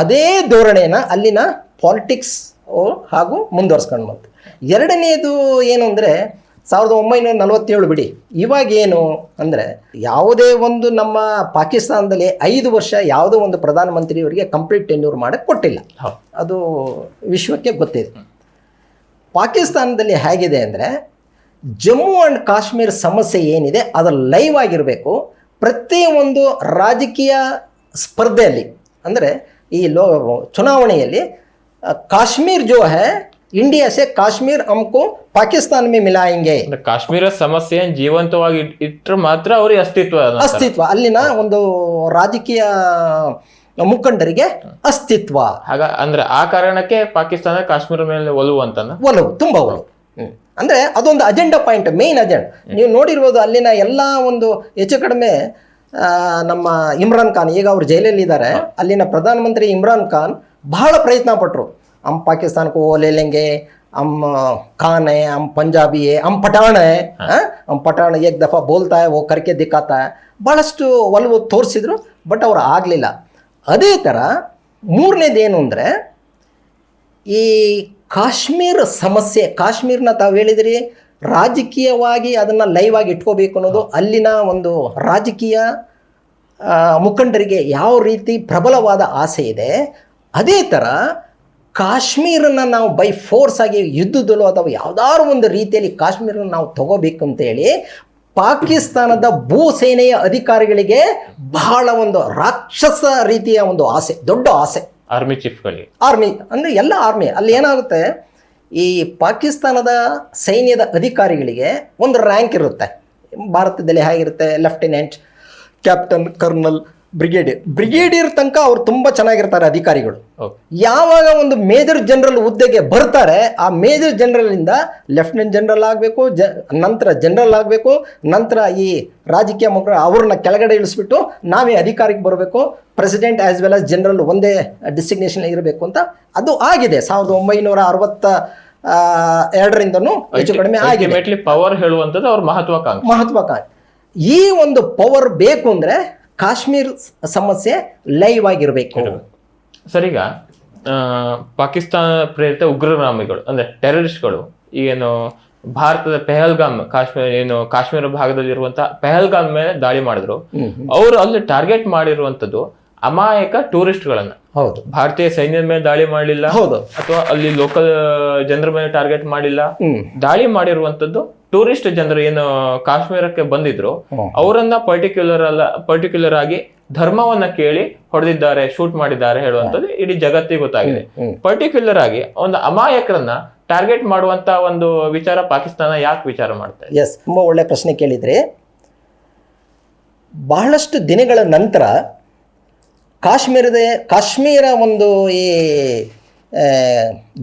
ಅದೇ ಧೋರಣೆನ ಅಲ್ಲಿನ ಪಾಲಿಟಿಕ್ಸ್ ಹಾಗೂ ಮುಂದುವರ್ಸ್ಕೊಂಡು ಬಂತು. ಎರಡನೇದು ಏನು ಅಂದರೆ ಸಾವಿರದ ಒಂಬೈನೂರ ನಲವತ್ತೇಳು ಬಿಡಿ. ಇವಾಗ ಏನು ಅಂದರೆ ಯಾವುದೇ ಒಂದು ನಮ್ಮ ಪಾಕಿಸ್ತಾನದಲ್ಲಿ ಐದು ವರ್ಷ ಯಾವುದೋ ಒಂದು ಪ್ರಧಾನಮಂತ್ರಿಯವರಿಗೆ ಕಂಪ್ಲೀಟ್ ಟೆನ್ಯೂರ್ ಮಾಡಕ್ಕೆ ಕೊಟ್ಟಿಲ್ಲ. ಅದು ವಿಶ್ವಕ್ಕೆ ಗೊತ್ತಿದೆ. ಪಾಕಿಸ್ತಾನದಲ್ಲಿ ಹೇಗಿದೆ ಅಂದರೆ ಜಮ್ಮು ಆ್ಯಂಡ್ ಕಾಶ್ಮೀರ ಸಮಸ್ಯೆ ಏನಿದೆ ಅದು ಲೈವ್ ಆಗಿರಬೇಕು. ಪ್ರತಿಯೊಂದು ರಾಜಕೀಯ ಸ್ಪರ್ಧೆಯಲ್ಲಿ ಅಂದರೆ ಈ ಲೋ ಚುನಾವಣೆಯಲ್ಲಿ ಕಾಶ್ಮೀರ್ ಜೋ ಹೇ ಇಂಡಿಯಾ ಸೆ ಕಾಶ್ಮೀರ್ ಅಮ್ಕು ಪಾಕಿಸ್ತಾನ ಮೇ ಮಿಲಾಯಂಗೆ ಕಾಶ್ಮೀರ ಸಮಸ್ಯೆ ಜೀವಂತವಾಗಿ ಇಟ್ಟರೆ ಮಾತ್ರ ಅವ್ರಿಗೆ ಅಸ್ತಿತ್ವ ಅಸ್ತಿತ್ವ. ಅಲ್ಲಿನ ಒಂದು ರಾಜಕೀಯ ಮುಖಂಡರಿಗೆ ಅಸ್ತಿತ್ವ. ಹಾಗ ಅಂದ್ರೆ ಆ ಕಾರಣಕ್ಕೆ ಪಾಕಿಸ್ತಾನ ಕಾಶ್ಮೀರ ಮೇಲೆ ಒಲವು ಅಂತ ಒಲವು ತುಂಬಾ ಒಲವು. ಅಂದ್ರೆ ಅದೊಂದು ಅಜೆಂಡಾ ಪಾಯಿಂಟ್ ಮೇನ್ ಅಜೆಂಡ್ ನೀವು ನೋಡಿರ್ಬೋದು ಅಲ್ಲಿನ ಎಲ್ಲ ಒಂದು ಹೆಚ್ಚು ಕಡಿಮೆ ನಮ್ಮ ಇಮ್ರಾನ್ ಖಾನ್ ಈಗ ಅವ್ರು ಜೈಲಲ್ಲಿ ಇದ್ದಾರೆ ಅಲ್ಲಿನ ಪ್ರಧಾನಮಂತ್ರಿ ಇಮ್ರಾನ್ ಖಾನ್ ಬಹಳ ಪ್ರಯತ್ನ ಪಟ್ಟರು ಅಮ್ ಪಾಕಿಸ್ತಾನಕ್ಕೂ ಓಲೆಲೆಂಗೆ ಅಮ್ ಖಾನೆ ಅಮ್ ಪಂಜಾಬಿ ಅಮ್ ಪಟಾಣೆ ಅಮ್ ಪಠಾಣ ಏಕ್ ದಫಾ ಬೋಲ್ತಾ ಓ ಕರ್ಕೆ ದಿಕ್ಕಾತ ಬಹಳಷ್ಟು ಒಲವು ತೋರಿಸಿದ್ರು ಬಟ್ ಅವ್ರು ಆಗಲಿಲ್ಲ. ಅದೇ ಥರ ಮೂರನೇದೇನು ಅಂದರೆ ಈ ಕಾಶ್ಮೀರ ಸಮಸ್ಯೆ ಕಾಶ್ಮೀರನ ತಾವು ಹೇಳಿದ್ರಿ ರಾಜಕೀಯವಾಗಿ ಅದನ್ನು ಲೈವ್ ಆಗಿ ಇಟ್ಕೋಬೇಕು ಅನ್ನೋದು ಅಲ್ಲಿನ ಒಂದು ರಾಜಕೀಯ ಮುಖಂಡರಿಗೆ ಯಾವ ರೀತಿ ಪ್ರಬಲವಾದ ಆಸೆ ಇದೆ ಅದೇ ಥರ ಕಾಶ್ಮೀರನ ನಾವು ಬೈ ಫೋರ್ಸ್ ಆಗಿ ಯುದ್ಧದಲ್ಲೋ ಅಥವಾ ಯಾವುದಾದ್ರು ಒಂದು ರೀತಿಯಲ್ಲಿ ಕಾಶ್ಮೀರನ ನಾವು ತಗೋಬೇಕು ಅಂತೇಳಿ ಪಾಕಿಸ್ತಾನದ ಭೂಸೇನೆಯ ಅಧಿಕಾರಿಗಳಿಗೆ ಬಹಳ ಒಂದು ರಾಕ್ಷಸ ರೀತಿಯ ಒಂದು ಆಸೆ ದೊಡ್ಡ ಆಸೆ. ಆರ್ಮಿ ಚೀಫ್ಗಳಿಗೆ ಆರ್ಮಿ ಅಂದರೆ ಎಲ್ಲ ಆರ್ಮಿ ಅಲ್ಲಿ ಏನಾಗುತ್ತೆ ಈ ಪಾಕಿಸ್ತಾನದ ಸೈನ್ಯದ ಅಧಿಕಾರಿಗಳಿಗೆ ಒಂದು ರ್ಯಾಂಕ್ ಇರುತ್ತೆ. ಭಾರತದಲ್ಲಿ ಹೇಗಿರುತ್ತೆ lieutenant captain colonel brigadier brigadier ತನಕ ಅವ್ರು ತುಂಬ ಚೆನ್ನಾಗಿರ್ತಾರೆ ಅಧಿಕಾರಿಗಳು. ಯಾವಾಗ ಒಂದು ಮೇಜರ್ ಜನರಲ್ ಹುದ್ದೆಗೆ ಬರ್ತಾರೆ ಆ ಮೇಜರ್ ಜನರಲ್ ಇಂದ ಲೆಫ್ಟಿನೆಂಟ್ ಜನರಲ್ ಆಗಬೇಕು ಜ ನಂತರ ಜನರಲ್ ಆಗಬೇಕು ನಂತರ ಈ ರಾಜಕೀಯ ಮುಖಂಡ ಅವ್ರನ್ನ ಕೆಳಗಡೆ ಇಳಿಸ್ಬಿಟ್ಟು ನಾವೇ ಅಧಿಕಾರಕ್ಕೆ ಬರಬೇಕು president as well as general ಒಂದೇ ಡಿಸಿಗ್ನೇಷನ್ ಇರಬೇಕು ಅಂತ ಅದು ಆಗಿದೆ. ಸಾವಿರದ ಒಂಬೈನೂರ ಅರವತ್ತ ಎರಡರಿಂದನೂ ಹೆಚ್ಚು ಕಡಿಮೆ ಆಗಿದೆ. ಪವರ್ ಹೇಳುವಂಥದ್ದು ಅವ್ರ ಮಹತ್ವಾಕಾಂಕ್ಷೆ. ಮಹತ್ವಾಕಾಂಕ್ಷೆ. ಈ ಒಂದು ಪವರ್ ಬೇಕು ಅಂದರೆ ಕಾಶ್ಮೀರ್ ಸಮಸ್ಯೆ ಲೈವ್ ಆಗಿರಬೇಕು. ಸರಿಗ ಆ, ಪಾಕಿಸ್ತಾನ ಪ್ರೇರಿತ ಉಗ್ರಗಾಮಿಗಳು ಅಂದ್ರೆ ಟೆರರಿಸ್ಟ್ಗಳು ಏನು ಭಾರತದ ಪೆಹಲ್ಗಾಮ್ ಕಾಶ್ಮೀರ ಏನು ಕಾಶ್ಮೀರ ಭಾಗದಲ್ಲಿರುವಂತಹ ಪೆಹಲ್ಗಾಮ್ ಮೇಲೆ ದಾಳಿ ಮಾಡಿದ್ರು. ಅವರು ಅಲ್ಲಿ ಟಾರ್ಗೆಟ್ ಮಾಡಿರುವಂತದ್ದು ಅಮಾಯಕ ಟೂರಿಸ್ಟ್ಗಳನ್ನ ಹೌದು. ಭಾರತೀಯ ಸೈನ್ಯದ ಮೇಲೆ ದಾಳಿ ಮಾಡಲಿಲ್ಲ ಹೌದು. ಅಥವಾ ಅಲ್ಲಿ ಲೋಕಲ್ ಜನರ ಮೇಲೆ ಟಾರ್ಗೆಟ್ ಮಾಡಿಲ್ಲ. ದಾಳಿ ಮಾಡಿರುವಂತದ್ದು ಟೂರಿಸ್ಟ್ ಜನರು ಏನು ಕಾಶ್ಮೀರಕ್ಕೆ ಬಂದಿದ್ರು. ಅವರನ್ನ ಪರ್ಟಿಕ್ಯುಲರ್ ಅಲ್ಲ ಪರ್ಟಿಕ್ಯುಲರ್ ಆಗಿ ಧರ್ಮವನ್ನ ಕೇಳಿ ಹೊಡೆದಿದ್ದಾರೆ ಶೂಟ್ ಮಾಡಿದ್ದಾರೆ ಹೇಳುವಂಥದ್ದು ಇಡೀ ಜಗತ್ತಿಗೆ ಗೊತ್ತಾಗಿದೆ. ಪರ್ಟಿಕ್ಯುಲರ್ ಆಗಿ ಒಂದು ಅಮಾಯಕರನ್ನ ಟಾರ್ಗೆಟ್ ಮಾಡುವಂತ ಒಂದು ವಿಚಾರ ಪಾಕಿಸ್ತಾನ ಯಾಕೆ ವಿಚಾರ ಮಾಡ್ತಾರೆ ಎಸ್ ತುಂಬಾ ಒಳ್ಳೆ ಪ್ರಶ್ನೆ ಕೇಳಿದ್ರಿ. ಬಹಳಷ್ಟು ದಿನಗಳ ನಂತರ ಕಾಶ್ಮೀರದ ಕಾಶ್ಮೀರ ಒಂದು ಈ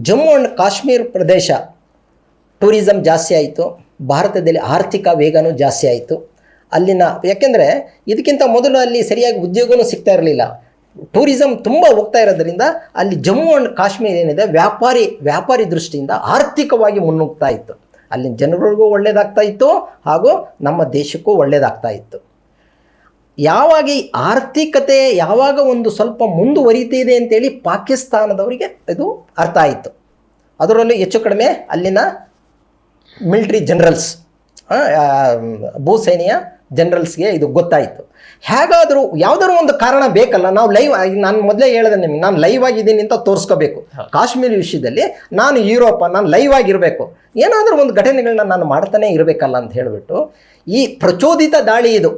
Jammu and Kashmir Pradesh tourism ಜಾಸ್ತಿ ಆಯಿತು. ಭಾರತದಲ್ಲಿ ಆರ್ಥಿಕ ವೇಗನೂ ಜಾಸ್ತಿ ಆಯಿತು. ಅಲ್ಲಿನ, ಯಾಕೆಂದರೆ ಇದಕ್ಕಿಂತ ಮೊದಲು ಅಲ್ಲಿ ಸರಿಯಾಗಿ ಉದ್ಯೋಗವೂ ಸಿಗ್ತಾ ಇರಲಿಲ್ಲ. ಟೂರಿಸಮ್ ತುಂಬ ಹೋಗ್ತಾ ಇರೋದ್ರಿಂದ ಅಲ್ಲಿ ಜಮ್ಮು ಆ್ಯಂಡ್ ಕಾಶ್ಮೀರ ಏನಿದೆ, ವ್ಯಾಪಾರಿ ವ್ಯಾಪಾರಿ ದೃಷ್ಟಿಯಿಂದ ಆರ್ಥಿಕವಾಗಿ ಮುನ್ನುಗ್ತಾ ಇತ್ತು. ಅಲ್ಲಿನ ಜನರಿಗೂ ಒಳ್ಳೆಯದಾಗ್ತಾ ಇತ್ತು ಹಾಗೂ ನಮ್ಮ ದೇಶಕ್ಕೂ ಒಳ್ಳೆಯದಾಗ್ತಾ ಇತ್ತು. ಯಾವಾಗ ಈ ಆರ್ಥಿಕತೆ ಯಾವಾಗ ಒಂದು ಸ್ವಲ್ಪ ಮುಂದುವರಿತಿದೆ ಅಂತೇಳಿ ಪಾಕಿಸ್ತಾನದವರಿಗೆ ಇದು ಅರ್ಥ ಆಯಿತು. ಅದರಲ್ಲೂ ಹೆಚ್ಚು ಕಡಿಮೆ ಅಲ್ಲಿನ ಮಿಲಿಟ್ರಿ ಜನರಲ್ಸ್ ಭೂಸೇನೆಯ ಜನರಲ್ಸ್ಗೆ ಇದು ಗೊತ್ತಾಯಿತು. ಹೇಗಾದರೂ ಯಾವ್ದಾದ್ರು ಒಂದು ಕಾರಣ ಬೇಕಲ್ಲ ನಾವು ಲೈವ್ ನಾನು ಮೊದಲೇ ಹೇಳಿದೆ ನಿಮ್ಗೆ ನಾನು ಲೈವ್ ಆಗಿದ್ದೀನಿ ಅಂತ ತೋರಿಸ್ಕೋಬೇಕು. ಕಾಶ್ಮೀರ ವಿಷಯದಲ್ಲಿ ನಾನು ಯುರೋಪ ನಾನು ಲೈವ್ ಆಗಿರಬೇಕು ಏನಾದರೂ ಒಂದು ಘಟನೆಗಳನ್ನ ನಾನು ಮಾಡ್ತಾನೆ ಇರಬೇಕಲ್ಲ ಅಂತ ಹೇಳಿಬಿಟ್ಟು ಈ ಪ್ರಚೋದಿತ ದಾಳಿ ಇದು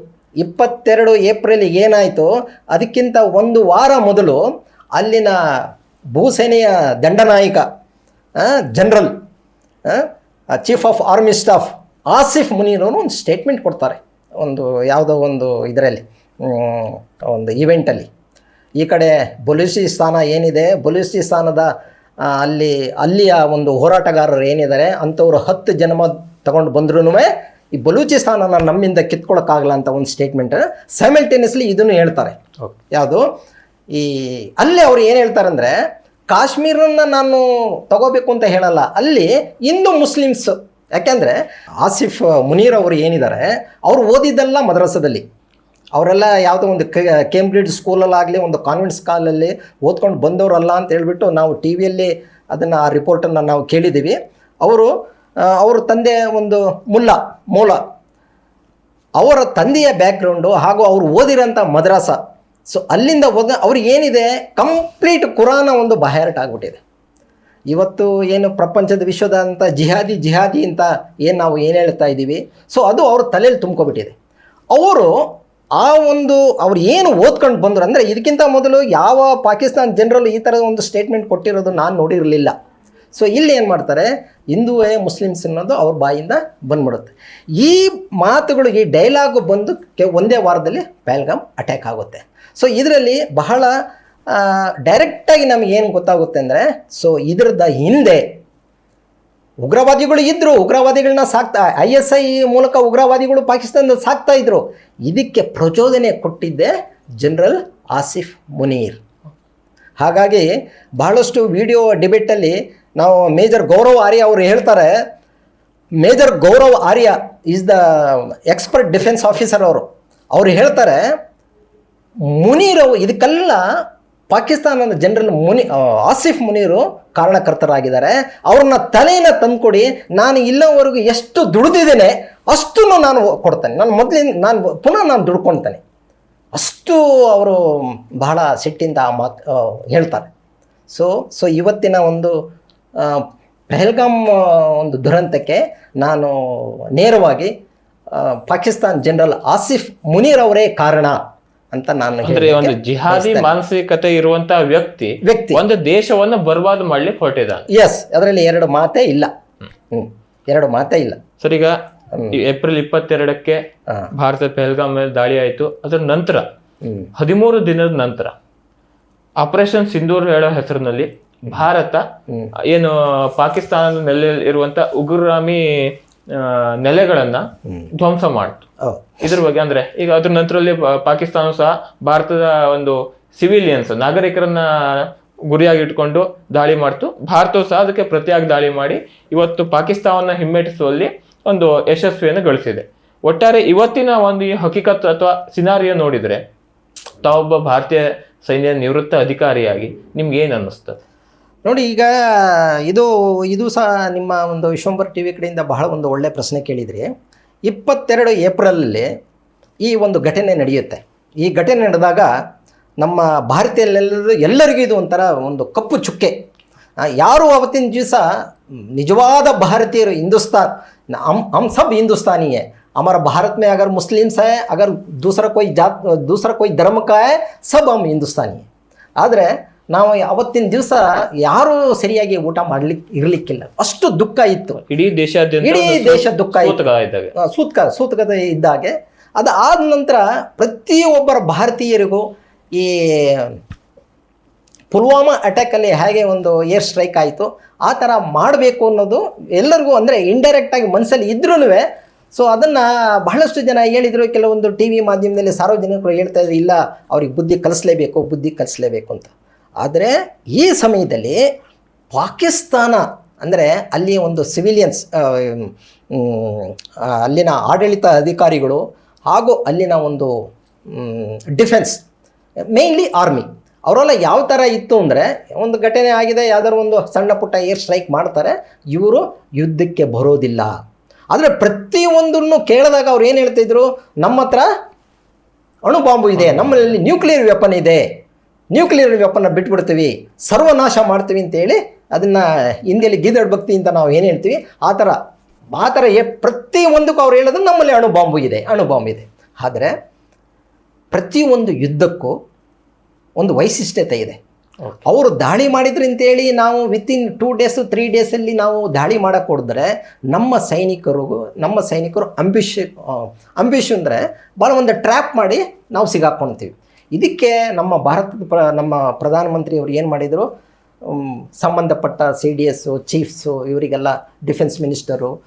ಇಪ್ಪತ್ತೆರಡು ಏಪ್ರಿಲ್ ಏನಾಯಿತು ಅದಕ್ಕಿಂತ ಒಂದು ವಾರ ಮೊದಲು ಅಲ್ಲಿನ ಭೂಸೇನೆಯ ದಂಡನಾಯಕ general chief of army staff Asif Munir ಅವರು ಒಂದು ಸ್ಟೇಟ್ಮೆಂಟ್ ಕೊಡ್ತಾರೆ. ಒಂದು ಯಾವುದೋ ಒಂದು ಇದರಲ್ಲಿ ಒಂದು ಇವೆಂಟಲ್ಲಿ ಈ ಕಡೆ ಬಲೂಚಿಸ್ತಾನ ಏನಿದೆ? ಬಲೂಚಿಸ್ತಾನದ ಸ್ಥಾನದ ಅಲ್ಲಿ ಅಲ್ಲಿಯ ಒಂದು ಹೋರಾಟಗಾರರು ಏನಿದ್ದಾರೆ? ಅಂಥವ್ರು ಹತ್ತು ಜನ್ಮ ತಗೊಂಡು ಬಂದ್ರೂ ಈ ಬಲೂಚಿಸ್ತಾನನ ನಮ್ಮಿಂದ ಕಿತ್ಕೊಳಕ್ಕಾಗಲ್ಲ ಅಂತ ಒಂದು ಸ್ಟೇಟ್ಮೆಂಟ್ ಸೈಮಲ್ಟೇನಿಯಸ್ಲಿ ಇದನ್ನು ಹೇಳ್ತಾರೆ. ಓಕೆ. ಯಾವುದು? ಈ ಅಲ್ಲಿ ಅವ್ರು ಏನು ಹೇಳ್ತಾರೆ ಅಂದರೆ ಕಾಶ್ಮೀರನ್ನ ನಾನು ತಗೋಬೇಕು ಅಂತ ಹೇಳಲ್ಲ. ಅಲ್ಲಿ ಹಿಂದೂ ಮುಸ್ಲಿಮ್ಸ್, ಯಾಕೆಂದರೆ ಆಸಿಫ್ ಮುನೀರ್ ಅವರು ಏನಿದ್ದಾರೆ ಅವರು ಓದಿದ್ದೆಲ್ಲ ಮದ್ರಾಸದಲ್ಲಿ. ಅವರೆಲ್ಲ ಯಾವುದೋ ಒಂದು ಕೇಂಬ್ರಿಡ್ಜ್ ಸ್ಕೂಲಲ್ಲಾಗಲಿ ಒಂದು ಕಾನ್ವೆಂಟ್ ಸ್ಕಾಲಲ್ಲಿ ಓದ್ಕೊಂಡು ಬಂದವರಲ್ಲ ಅಂತ ಹೇಳ್ಬಿಟ್ಟು ನಾವು ಟಿ ವಿಯಲ್ಲಿ ಅದನ್ನು, ಆ ರಿಪೋರ್ಟನ್ನು ನಾವು ಕೇಳಿದ್ದೀವಿ. ಅವರು ಅವ್ರ ತಂದೆ ಒಂದು ಮುಲ್ಲ ಮೂಲ ಅವರ ತಂದೆಯ ಬ್ಯಾಕ್ಗ್ರೌಂಡು ಹಾಗೂ ಅವರು ಓದಿರೋಂಥ ಮದ್ರಾಸ. ಸೊ ಅಲ್ಲಿಂದ ಓದ ಅವ್ರಿಗೆ ಏನಿದೆ? ಕಂಪ್ಲೀಟ್ ಕುರಾನ ಒಂದು ಬಾಹ್ಯಾರ್ಟ್ ಆಗಿಬಿಟ್ಟಿದೆ. ಇವತ್ತು ಏನು ಪ್ರಪಂಚದ ವಿಶ್ವದ ಅಂತ ಜಿಹಾದಿ ಜಿಹಾದಿ ಅಂತ ಏನು ನಾವು ಏನು ಹೇಳ್ತಾ ಇದ್ದೀವಿ? ಸೊ ಅದು ಅವ್ರ ತಲೆಯಲ್ಲಿ ತುಂಬ್ಕೊಬಿಟ್ಟಿದೆ. ಅವರು ಆ ಒಂದು ಅವ್ರು ಏನು ಓದ್ಕೊಂಡು ಬಂದರು ಅಂದರೆ, ಇದಕ್ಕಿಂತ ಮೊದಲು ಯಾವ ಪಾಕಿಸ್ತಾನ ಜನರಲ್ ಈ ಥರದ ಒಂದು ಸ್ಟೇಟ್ಮೆಂಟ್ ಕೊಟ್ಟಿರೋದು ನಾನು ನೋಡಿರಲಿಲ್ಲ. ಸೊ ಇಲ್ಲಿ ಏನು ಮಾಡ್ತಾರೆ? ಹಿಂದೂವೇ ಮುಸ್ಲಿಮ್ಸ್ ಅನ್ನೋದು ಅವ್ರ ಬಾಯಿಂದ ಬಂದ್ಬಿಡುತ್ತೆ. ಈ ಮಾತುಗಳು, ಈ ಡೈಲಾಗು ಬಂದು ಕೆ, ಒಂದೇ ವಾರದಲ್ಲಿ ಪ್ಯಾಲ್ಗಾಮ್ ಅಟ್ಯಾಕ್ ಆಗುತ್ತೆ. ಸೊ ಇದರಲ್ಲಿ ಬಹಳ ಡೈರೆಕ್ಟಾಗಿ ನಮಗೇನು ಗೊತ್ತಾಗುತ್ತೆ ಅಂದರೆ ಸೊ ಇದರದ ಹಿಂದೆ ಉಗ್ರವಾದಿಗಳು ಇದ್ದರು ಉಗ್ರವಾದಿಗಳನ್ನ ಸಾಕ್ತಾ, ಐ ಎಸ್ ಐ ಮೂಲಕ ಉಗ್ರವಾದಿಗಳು ಪಾಕಿಸ್ತಾನದ ಸಾಕ್ತಾ ಇದ್ರು. ಇದಕ್ಕೆ ಪ್ರಚೋದನೆ ಕೊಟ್ಟಿದ್ದೆ ಜನರಲ್ ಆಸಿಫ್ ಮುನೀರ್. ಹಾಗಾಗಿ ಬಹಳಷ್ಟು ವಿಡಿಯೋ ಡಿಬೇಟಲ್ಲಿ ನಾವು ಮೇಜರ್ ಗೌರವ್ ಆರ್ಯ ಅವರು ಹೇಳ್ತಾರೆ, major Gaurav Arya is the expert defence officer ಅವರು. ಅವ್ರು ಹೇಳ್ತಾರೆ, ಮುನೀರವು ಇದಕ್ಕೆಲ್ಲ ಪಾಕಿಸ್ತಾನದ ಜನರಲ್ ಮುನಿ ಆಸಿಫ್ ಮುನೀರು ಕಾರಣಕರ್ತರಾಗಿದ್ದಾರೆ. ಅವ್ರನ್ನ ತಲೆಯನ್ನು ತಂದುಕೊಡಿ, ನಾನು ಇಲ್ಲವರೆಗೂ ಎಷ್ಟು ದುಡಿದಿದ್ದೇನೆ ಅಷ್ಟು ನಾನು ಕೊಡ್ತೇನೆ. ನಾನು ಮೊದಲಿನ ನಾನು ಪುನಃ ನಾನು ದುಡ್ಕೊತೇನೆ. ಅಷ್ಟು ಅವರು ಬಹಳ ಸಿಟ್ಟಿಂದ ಆ ಮಾತು ಹೇಳ್ತಾರೆ. ಸೊ ಸೊ ಇವತ್ತಿನ ಒಂದು ಪಹಲ್ಗಾಮ್ ಒಂದು ದುರಂತಕ್ಕೆ ನಾನು ನೇರವಾಗಿ ಪಾಕಿಸ್ತಾನ್ ಜನರಲ್ ಆಸಿಫ್ ಮುನೀರ್ ಅವರೇ ಕಾರಣ ಅಂತ ನಾನು ಒಂದು ಜಿಹಾದಿ ಮಾನಸಿಕತೆ ಇರುವಂತಹ ವ್ಯಕ್ತಿ ವ್ಯಕ್ತಿ. ಒಂದು ದೇಶವನ್ನ ಬರ್ಬಾದ್ ಮಾಡ್ಲಿಕ್ಕೆ ಹೊರಟಿದ ಎಸ್ ಅದರಲ್ಲಿ ಎರಡು ಮಾತೇ ಇಲ್ಲ. ಹ್ಮ್. ಎರಡು ಮಾತೇ ಇಲ್ಲ. ಸರ್ ಈಗ ಏಪ್ರಿಲ್ ಇಪ್ಪತ್ತೆರಡಕ್ಕೆ. ಭಾರತ ಪೆಹಲ್ಗಾಮ್ ಮೇಲೆ ದಾಳಿ ಆಯಿತು. ಅದರ ನಂತರ ಹದಿಮೂರು ದಿನದ ನಂತರ ಆಪರೇಷನ್ ಸಿಂಧೂರ್ ಹೇಳೋ ಹೆಸರಿನಲ್ಲಿ ಭಾರತ ಏನು ಪಾಕಿಸ್ತಾನದ ನೆಲೆ ಇರುವಂತ ಉಗ್ರಗಾಮಿ ಆ, ನೆಲೆಗಳನ್ನ ಧ್ವಂಸ ಮಾಡ್ತು. ಇದ್ರ ಬಗ್ಗೆ ಅಂದ್ರೆ ಈಗ ಅದ್ರ ನಂತರದಲ್ಲಿ ಪಾಕಿಸ್ತಾನ ಸಹ ಭಾರತದ ಒಂದು ಸಿವಿಲಿಯನ್ಸ್ ನಾಗರಿಕರನ್ನ ಗುರಿಯಾಗಿ ಇಟ್ಕೊಂಡು ದಾಳಿ ಮಾಡ್ತು. ಭಾರತವು ಸಹ ಅದಕ್ಕೆ ಪ್ರತಿಯಾಗಿ ದಾಳಿ ಮಾಡಿ ಇವತ್ತು ಪಾಕಿಸ್ತಾನವನ್ನ ಹಿಮ್ಮೆಟ್ಟಿಸುವಲ್ಲಿ ಒಂದು ಯಶಸ್ವಿಯನ್ನು ಗಳಿಸಿದೆ. ಒಟ್ಟಾರೆ ಇವತ್ತಿನ ಒಂದು ಈ ಹಕೀಕತ್ ಅಥವಾ ಸಿನಾರಿಯ ನೋಡಿದ್ರೆ ತಾವೊಬ್ಬ ಭಾರತೀಯ ಸೈನ್ಯ ನಿವೃತ್ತ ಅಧಿಕಾರಿಯಾಗಿ ನಿಮ್ಗೆ ಏನ್ ಅನ್ನಿಸ್ತದೆ? ನೋಡಿ ಈಗ ಇದು ಇದು ಸಹ ನಿಮ್ಮ ಒಂದು ವಿಶ್ವಂಬರ್ ಟಿ ವಿ ಕಡೆಯಿಂದ ಬಹಳ ಒಂದು ಒಳ್ಳೆಯ ಪ್ರಶ್ನೆ ಕೇಳಿದ್ರಿ ಇಪ್ಪತ್ತೆರಡು ಏಪ್ರಿಲಲ್ಲಿ ಈ ಒಂದು ಘಟನೆ ನಡೆಯುತ್ತೆ ಈ ಘಟನೆ ನಡೆದಾಗ ನಮ್ಮ ಭಾರತೀಯರೆಲ್ಲರೂ ಎಲ್ಲರಿಗೂ ಇದು ಒಂಥರ ಒಂದು ಕಪ್ಪು ಚುಕ್ಕೆ ಆ, ಯಾರು ಅವತ್ತಿನ ದಿವಸ ನಿಜವಾದ ಭಾರತೀಯರು ಹಿಂದೂಸ್ತಾನ್ हम हम सब हिंदुस्तानी है हमारा भारत में अगर मुस्लिम्स है अगर दूसरा कोई जात दूसरा कोई धर्म का है सब हम हिंदुस्तानी है ಆದರೆ ನಾವು ಅವತ್ತಿನ ದಿವಸ ಯಾರು ಸರಿಯಾಗಿ ಊಟ ಮಾಡ್ಲಿಕ್ಕೆ ಇರ್ಲಿಕ್ಕಿಲ್ಲ. ಅಷ್ಟು ದುಃಖ ಇತ್ತು. ಇಡೀ ದೇಶ ಇಡೀ ದೇಶ ದುಃಖ ಇತ್ತು. ಸೂತಕ ಸೂತಕದ ಇದ್ದಾಗೆ ಅದು ಆದ ನಂತರ ಪ್ರತಿಯೊಬ್ಬರ ಭಾರತೀಯರಿಗೂ ಈ ಪುಲ್ವಾಮಾ ಅಟ್ಯಾಕಲ್ಲಿ ಹೇಗೆ ಒಂದು ಏರ್ ಸ್ಟ್ರೈಕ್ ಆಯಿತು ಆ ಥರ ಮಾಡಬೇಕು ಅನ್ನೋದು ಎಲ್ಲರಿಗೂ ಅಂದರೆ ಇಂಡೈರೆಕ್ಟಾಗಿ ಮನಸ್ಸಲ್ಲಿ ಇದ್ರೂ ಸೊ ಅದನ್ನು ಬಹಳಷ್ಟು ಜನ ಹೇಳಿದರು. ಕೆಲವೊಂದು ಟಿ ವಿ ಮಾಧ್ಯಮದಲ್ಲಿ ಸಾರ್ವಜನಿಕರು ಹೇಳ್ತಾ ಇದ್ರು ಇಲ್ಲ ಅವ್ರಿಗೆ ಬುದ್ಧಿ ಕಲಿಸ್ಲೇಬೇಕು ಬುದ್ಧಿ ಕಲಿಸ್ಲೇಬೇಕು ಅಂತ. ಆದರೆ ಈ ಸಮಯದಲ್ಲಿ ಪಾಕಿಸ್ತಾನ ಅಂದರೆ ಅಲ್ಲಿ ಒಂದು ಸಿವಿಲಿಯನ್ಸ್ ಅಲ್ಲಿನ ಆಡಳಿತ ಅಧಿಕಾರಿಗಳು ಹಾಗೂ ಅಲ್ಲಿನ ಒಂದು ಡಿಫೆನ್ಸ್ ಮೇಯ್ನ್ಲಿ ಆರ್ಮಿ ಅವರೆಲ್ಲ ಯಾವ ಥರ ಇತ್ತು ಅಂದರೆ ಒಂದು ಘಟನೆ ಆಗಿದೆ, ಯಾವ್ದಾದ್ರು ಒಂದು ಸಣ್ಣ ಪುಟ್ಟ ಏರ್ ಸ್ಟ್ರೈಕ್ ಮಾಡ್ತಾರೆ, ಇವರು ಯುದ್ಧಕ್ಕೆ ಬರೋದಿಲ್ಲ. ಆದರೆ ಪ್ರತಿಯೊಂದನ್ನು ಕೇಳಿದಾಗ ಅವ್ರು ಏನು ಹೇಳ್ತಿದ್ರು? ನಮ್ಮ ಹತ್ರ ಅಣು ಬಾಂಬು ಇದೆ, ನಮ್ಮಲ್ಲಿ ನ್ಯೂಕ್ಲಿಯರ್ ವೆಪನ್ ಇದೆ. ನ್ಯೂಕ್ಲಿಯರ್ ವೆಪನ್ನ ಬಿಟ್ಬಿಡ್ತೀವಿ ಸರ್ವನಾಶ ಮಾಡ್ತೀವಿ ಅಂತೇಳಿ ಅದನ್ನು ಹಿಂದಿಯಲ್ಲಿ ಗೀದಡ್ ಭಕ್ತಿ ಅಂತ ನಾವು ಏನು ಹೇಳ್ತೀವಿ? ಆ ಥರ ಆ ಥರ ಎ ಪ್ರತಿಯೊಂದಕ್ಕೂ ಅವ್ರು ಹೇಳೋದು ನಮ್ಮಲ್ಲಿ ಅಣು ಬಾಂಬು ಇದೆ ಅಣು ಬಾಂಬು ಇದೆ. ಆದರೆ ಪ್ರತಿಯೊಂದು ಯುದ್ಧಕ್ಕೂ ಒಂದು ವೈಶಿಷ್ಟ್ಯತೆ ಇದೆ. ಅವರು ದಾಳಿ ಮಾಡಿದ್ರು ಅಂತೇಳಿ ನಾವು ವಿತಿನ್ ಟೂ ಡೇಸು ತ್ರೀ ಡೇಸಲ್ಲಿ ನಾವು ದಾಳಿ ಮಾಡಕ್ಕೆ ಹೊಡೆದ್ರೆ ನಮ್ಮ ಸೈನಿಕರು ನಮ್ಮ ಸೈನಿಕರು ಅಂಬಿಷ್ ಅಂಬಿಷ್ ಅಂದರೆ ಭಾಳ ಒಂದು ಟ್ರ್ಯಾಪ್ ಮಾಡಿ ನಾವು ಸಿಗಾಕೊಳ್ತೀವಿ ಇದಕ್ಕೆ ನಮ್ಮ ಭಾರತದ ಪ್ರ, ನಮ್ಮ ಪ್ರಧಾನಮಂತ್ರಿಯವರು ಏನು ಮಾಡಿದರು? ಸಂಬಂಧಪಟ್ಟ ಸಿ ಡಿ ಎಸ್ಸು ಚೀಫ್ಸು ಇವರಿಗೆಲ್ಲ defence minister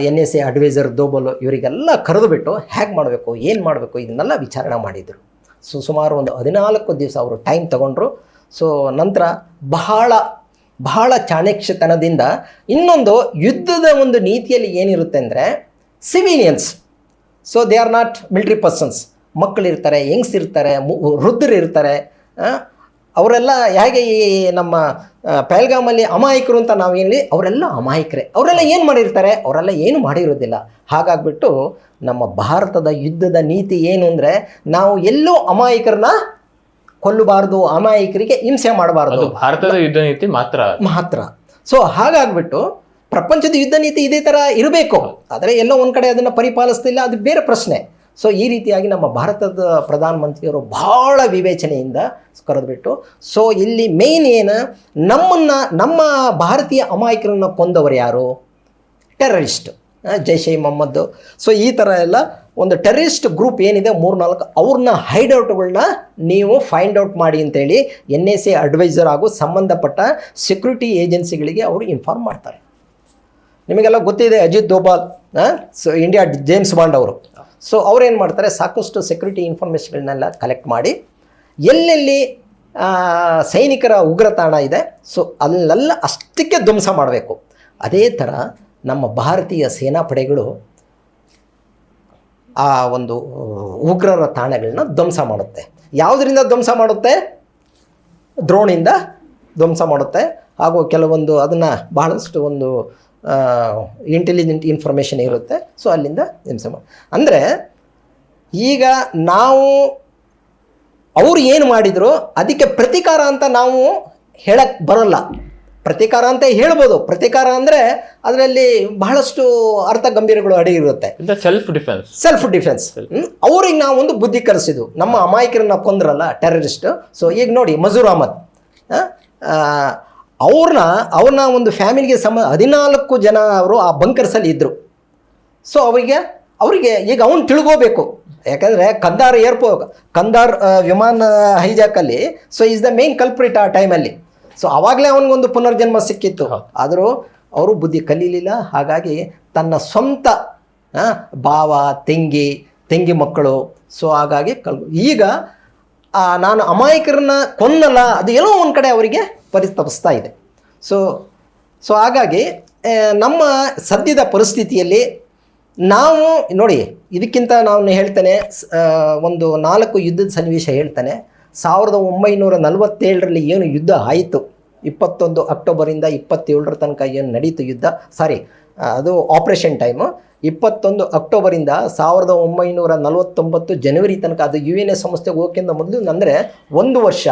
N S A adviser Doval ಇವರಿಗೆಲ್ಲ ಕರೆದುಬಿಟ್ಟು ಹೇಗೆ ಮಾಡಬೇಕು, ಏನು ಮಾಡಬೇಕು ಇದನ್ನೆಲ್ಲ ವಿಚಾರಣೆ ಮಾಡಿದರು. ಸೊ, ಸುಮಾರು ಒಂದು ಹದಿನಾಲ್ಕು ದಿವಸ ಅವರು ಟೈಮ್ ತಗೊಂಡ್ರು. ಸೊ, ನಂತರ ಬಹಳ ಬಹಳ ಚಾಣಕ್ಯತನದಿಂದ ಇನ್ನೊಂದು ಯುದ್ಧದ ಒಂದು ನೀತಿಯಲ್ಲಿ ಏನಿರುತ್ತೆ ಅಂದರೆ civilians so they are not military persons ಮಕ್ಕಳಿರ್ತಾರೆ youngs ಇರ್ತಾರೆ ವೃದ್ಧರು ಇರ್ತಾರೆ ಅವರೆಲ್ಲ ಹೇಗೆ ಈ ನಮ್ಮ ಪೆಹಲ್ಗಾಮಲ್ಲಿ ಅಮಾಯಕರು ಅಂತ ನಾವು ಹೇಳಿ ಅವರೆಲ್ಲ ಅಮಾಯಕರೇ. ಅವರೆಲ್ಲ ಏನು ಮಾಡಿರ್ತಾರೆ? ಅವರೆಲ್ಲ ಏನು ಮಾಡಿರೋದಿಲ್ಲ. ಹಾಗಾಗ್ಬಿಟ್ಟು ನಮ್ಮ ಭಾರತದ ಯುದ್ಧದ ನೀತಿ ಏನು ಅಂದರೆ ನಾವು ಎಲ್ಲೂ ಅಮಾಯಕರನ್ನ ಕೊಲ್ಲಬಾರ್ದು ಅಮಾಯಕರಿಗೆ ಹಿಂಸೆ ಮಾಡಬಾರ್ದು. ಭಾರತದ ಯುದ್ಧ ನೀತಿ ಮಾತ್ರ. ಮಾತ್ರ. ಸೊ ಹಾಗಾಗ್ಬಿಟ್ಟು ಪ್ರಪಂಚದ ಯುದ್ಧ ನೀತಿ ಇದೇ ಥರ ಇರಬೇಕು. ಆದರೆ ಎಲ್ಲೋ ಒಂದು ಕಡೆ ಅದನ್ನು ಪರಿಪಾಲಿಸ್ತಿಲ್ಲ ಅದು ಬೇರೆ ಪ್ರಶ್ನೆ. ಸೊ ಈ ರೀತಿಯಾಗಿ ನಮ್ಮ ಭಾರತದ ಪ್ರಧಾನಮಂತ್ರಿಯವರು ಬಹಳ ವಿವೇಚನೆಯಿಂದ ಕರೆದುಬಿಟ್ಟು ಸೊ ಇಲ್ಲಿ ಮೇನ್ ಏನು ನಮ್ಮನ್ನು, ನಮ್ಮ ಭಾರತೀಯ ಅಮಾಯಕರನ್ನು ಕೊಂದವರು ಯಾರು? ಟೆರರಿಸ್ಟ್ ಜೈಷ್ ಎ ಮೊಹಮ್ಮದ್. ಸೊ ಈ ಥರ ಎಲ್ಲ ಒಂದು ಟೆರರಿಸ್ಟ್ ಗ್ರೂಪ್ ಏನಿದೆ ಮೂರು ನಾಲ್ಕು ಅವ್ರನ್ನ ಹೈಡೌಟ್ಗಳನ್ನ ನೀವು ಫೈಂಡ್ ಔಟ್ ಮಾಡಿ ಅಂತೇಳಿ ಎನ್ ಎಸ್ ಸಿ ಅಡ್ವೈಸರ್ ಹಾಗೂ ಸಂಬಂಧಪಟ್ಟ ಸೆಕ್ಯೂರಿಟಿ ಏಜೆನ್ಸಿಗಳಿಗೆ ಅವರು ಇನ್ಫಾರ್ಮ್ ಮಾಡ್ತಾರೆ. ನಿಮಗೆಲ್ಲ ಗೊತ್ತಿದೆ Ajit Doval so India James Bond ಅವರು. ಸೊ ಅವ್ರೇನು ಮಾಡ್ತಾರೆ? ಸಾಕಷ್ಟು ಸೆಕ್ಯೂರಿಟಿ ಇನ್ಫಾರ್ಮೇಷನ್ಗಳನ್ನೆಲ್ಲ ಕಲೆಕ್ಟ್ ಮಾಡಿ ಎಲ್ಲೆಲ್ಲಿ ಸೈನಿಕರ ಸೈನಿಕರ ಉಗ್ರತಾಣ ಇದೆ ಸೊ ಅಲ್ಲೆಲ್ಲ ಅಷ್ಟಕ್ಕೆ ಧ್ವಂಸ ಮಾಡಬೇಕು. ಅದೇ ಥರ ನಮ್ಮ ಭಾರತೀಯ ಸೇನಾಪಡೆಗಳು ಆ ಒಂದು ಉಗ್ರರ ತಾಣಗಳನ್ನ ಧ್ವಂಸ ಮಾಡುತ್ತೆ. ಯಾವುದರಿಂದ ಧ್ವಂಸ ಮಾಡುತ್ತೆ? ದ್ರೋಣಿಂದ ಧ್ವಂಸ ಮಾಡುತ್ತೆ. ಹಾಗೂ ಕೆಲವೊಂದು ಅದನ್ನು ಬಹಳಷ್ಟು ಒಂದು ಇಂಟೆಲಿಜೆಂಟ್ ಇನ್ಫಾರ್ಮೇಷನ್ ಇರುತ್ತೆ. ಸೊ ಅಲ್ಲಿಂದ ಮಾಡಿ. ಅಂದರೆ ಈಗ ನಾವು ಅವರು ಏನು ಮಾಡಿದ್ರು ಅದಕ್ಕೆ ಪ್ರತಿಕಾರ ಅಂತ ನಾವು ಹೇಳಕ್ಕೆ ಬರೋಲ್ಲ. ಪ್ರತೀಕಾರ ಅಂತ ಹೇಳ್ಬೋದು. ಪ್ರತೀಕಾರ ಅಂದರೆ ಅದರಲ್ಲಿ ಬಹಳಷ್ಟು ಅರ್ಥ ಗಂಭೀರಗಳು ಅಡಗಿರುತ್ತೆ ಇರುತ್ತೆ. ಸೆಲ್ಫ್ ಡಿಫೆನ್ಸ್ ಸೆಲ್ಫ್ ಡಿಫೆನ್ಸ್ ಅವ್ರಿಗೆ ನಾವು ಒಂದು ಬುದ್ಧಿ ಕಲಿಸಿದ್ವು. ನಮ್ಮ ಅಮಾಯಕರನ್ನ ಕೊಂದ್ರಲ್ಲ ಟೆರರಿಸ್ಟ್ ಸೊ ಈಗ ನೋಡಿ ಮಜೂರ್ ಅಹಮದ್. ಅವ್ರನ್ನ ಅವ್ರನ್ನ ಒಂದು ಫ್ಯಾಮಿಲಿಗೆ ಸಮ ಹದಿನಾಲ್ಕು ಜನ ಅವರು ಆ ಬಂಕರ್ಸಲ್ಲಿ ಇದ್ದರು ಸೊ ಅವರಿಗೆ ಅವರಿಗೆ ಈಗ ಅವನು ತಿಳ್ಕೋಬೇಕು ಯಾಕಂದರೆ ಕಂದಾರ್ ಏರ್ಪೋ ಕಂದಾರ್ ವಿಮಾನ ಹೈಜಾಕಲ್ಲಿ so is the main culprit ಆ ಟೈಮಲ್ಲಿ ಸೊ ಆವಾಗಲೇ ಅವನಿಗೊಂದು ಪುನರ್ಜನ್ಮ ಸಿಕ್ಕಿತ್ತು. ಆದರೂ ಅವರು ಬುದ್ಧಿ ಕಲೀಲಿಲ್ಲ. ಹಾಗಾಗಿ ತನ್ನ ಸ್ವಂತ ಭಾವ ತೆಂಗಿ ತಂಗಿ ಮಕ್ಕಳು. ಸೊ ಹಾಗಾಗಿ ಕಲ್ ಈಗ ನಾನು ಅಮಾಯಕರನ್ನ ಕೊಂದಲ್ಲ ಅದು ಏನೋ ಒಂದು ಕಡೆ ಅವರಿಗೆ ಪರಿತಪಿಸ್ತಾ ಇದೆ. ಸೊ ಸೊ ಹಾಗಾಗಿ ನಮ್ಮ ಸದ್ಯದ ಪರಿಸ್ಥಿತಿಯಲ್ಲಿ ನಾವು ನೋಡಿ, ಇದಕ್ಕಿಂತ ನಾನು ಹೇಳ್ತೇನೆ ಒಂದು ನಾಲ್ಕು ಯುದ್ಧದ ಸನ್ನಿವೇಶ ಹೇಳ್ತಾನೆ. ಸಾವಿರದ ಒಂಬೈನೂರ ನಲವತ್ತೇಳರಲ್ಲಿ ಏನು ಯುದ್ಧ ಆಯಿತು? ಇಪ್ಪತ್ತೊಂದು ಅಕ್ಟೋಬರಿಂದ ಇಪ್ಪತ್ತೇಳರ ತನಕ ಏನು ನಡೀತು ಯುದ್ಧ? ಸಾರಿ ಅದು ಆಪ್ರೇಷನ್ ಟೈಮು ಇಪ್ಪತ್ತೊಂದು ಅಕ್ಟೋಬರಿಂದ ಸಾವಿರದ ಒಂಬೈನೂರ ನಲವತ್ತೊಂಬತ್ತು ಜನವರಿ ತನಕ ಅದು ಯು ಎನ್ ಎ ಸಂಸ್ಥೆಗೆ ಹೋಗೋಕ್ಕಿಂತ ಮೊದಲು ಅಂದರೆ ಒಂದು ವರ್ಷ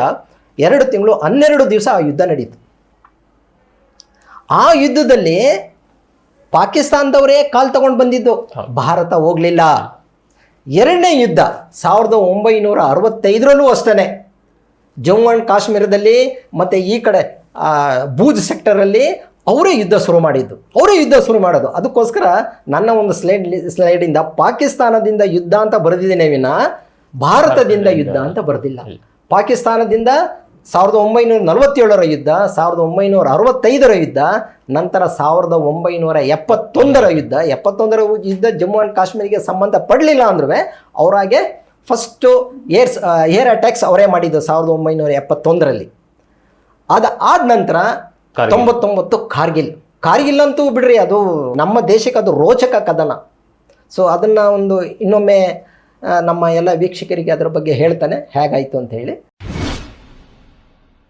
ಎರಡು ತಿಂಗಳು ಹನ್ನೆರಡು ದಿವಸ ಆ ಯುದ್ಧ ನಡೀತು. ಆ ಯುದ್ಧದಲ್ಲಿ ಪಾಕಿಸ್ತಾನದವರೇ ಕಾಲ್ ತಗೊಂಡು ಬಂದಿದ್ದು. ಭಾರತ ಹೋಗಲಿಲ್ಲ. ಎರಡನೇ ಯುದ್ಧ ಸಾವಿರದ ಒಂಬೈನೂರ ಅರವತ್ತೈದರಲ್ಲೂ ಅಷ್ಟೇ ಜಮ್ಮು ಆ್ಯಂಡ್ ಕಾಶ್ಮೀರದಲ್ಲಿ ಮತ್ತು ಈ ಕಡೆ ಆ, ಬೂಜ್ ಸೆಕ್ಟರಲ್ಲಿ ಅವರೇ ಯುದ್ಧ ಶುರು ಮಾಡಿದ್ದು. ಅವರೇ ಯುದ್ಧ ಶುರು ಮಾಡೋದು. ಅದಕ್ಕೋಸ್ಕರ ನನ್ನ ಒಂದು ಸ್ಲೈಡ್ ಸ್ಲೈಡಿಂದ ಪಾಕಿಸ್ತಾನದಿಂದ ಯುದ್ಧ ಅಂತ ಬರೆದಿದ್ದೇನೆ ವಿನ. ಭಾರತದಿಂದ ಯುದ್ಧ ಅಂತ ಬರೆದಿಲ್ಲ. ಪಾಕಿಸ್ತಾನದಿಂದ ಸಾವಿರದ ಒಂಬೈನೂರ ನಲವತ್ತೇಳರ ಯುದ್ಧ ಸಾವಿರದ ಒಂಬೈನೂರ ಅರವತ್ತೈದರ ಯುದ್ಧ ನಂತರ ಸಾವಿರದ ಒಂಬೈನೂರ ಎಪ್ಪತ್ತೊಂದರ ಯುದ್ಧ. ಎಪ್ಪತ್ತೊಂದರ ಯುದ್ಧ ಜಮ್ಮು ಆ್ಯಂಡ್ ಕಾಶ್ಮೀರಿಗೆ ಸಂಬಂಧ ಪಡಲಿಲ್ಲ ಅಂದ್ರೂ ಅವರಾಗೆ ಫಸ್ಟು ಏರ್ಸ್ ಏರ್ ಅಟ್ಯಾಕ್ಸ್ ಅವರೇ ಮಾಡಿದ್ದು ಸಾವಿರದ ಒಂಬೈನೂರ ಎಪ್ಪತ್ತೊಂದರಲ್ಲಿ. ಅದು ಆದ ನಂತರ. ತೊಂಬತ್ತೊಂಬತ್ತು ಕಾರ್ಗಿಲ್. ಕಾರ್ಗಿಲ್ ಅಂತೂ ಬಿಡ್ರಿ ಅದು ನಮ್ಮ ದೇಶಕ್ಕೆ ಅದು ರೋಚಕ ಕದನ. ಸೊ ಅದನ್ನು ಒಂದು ಇನ್ನೊಮ್ಮೆ ನಮ್ಮ ಎಲ್ಲ ವೀಕ್ಷಕರಿಗೆ ಅದರ ಬಗ್ಗೆ ಹೇಳ್ತಾನೆ. ಹೇಗಾಯಿತು ಅಂತ ಹೇಳಿ.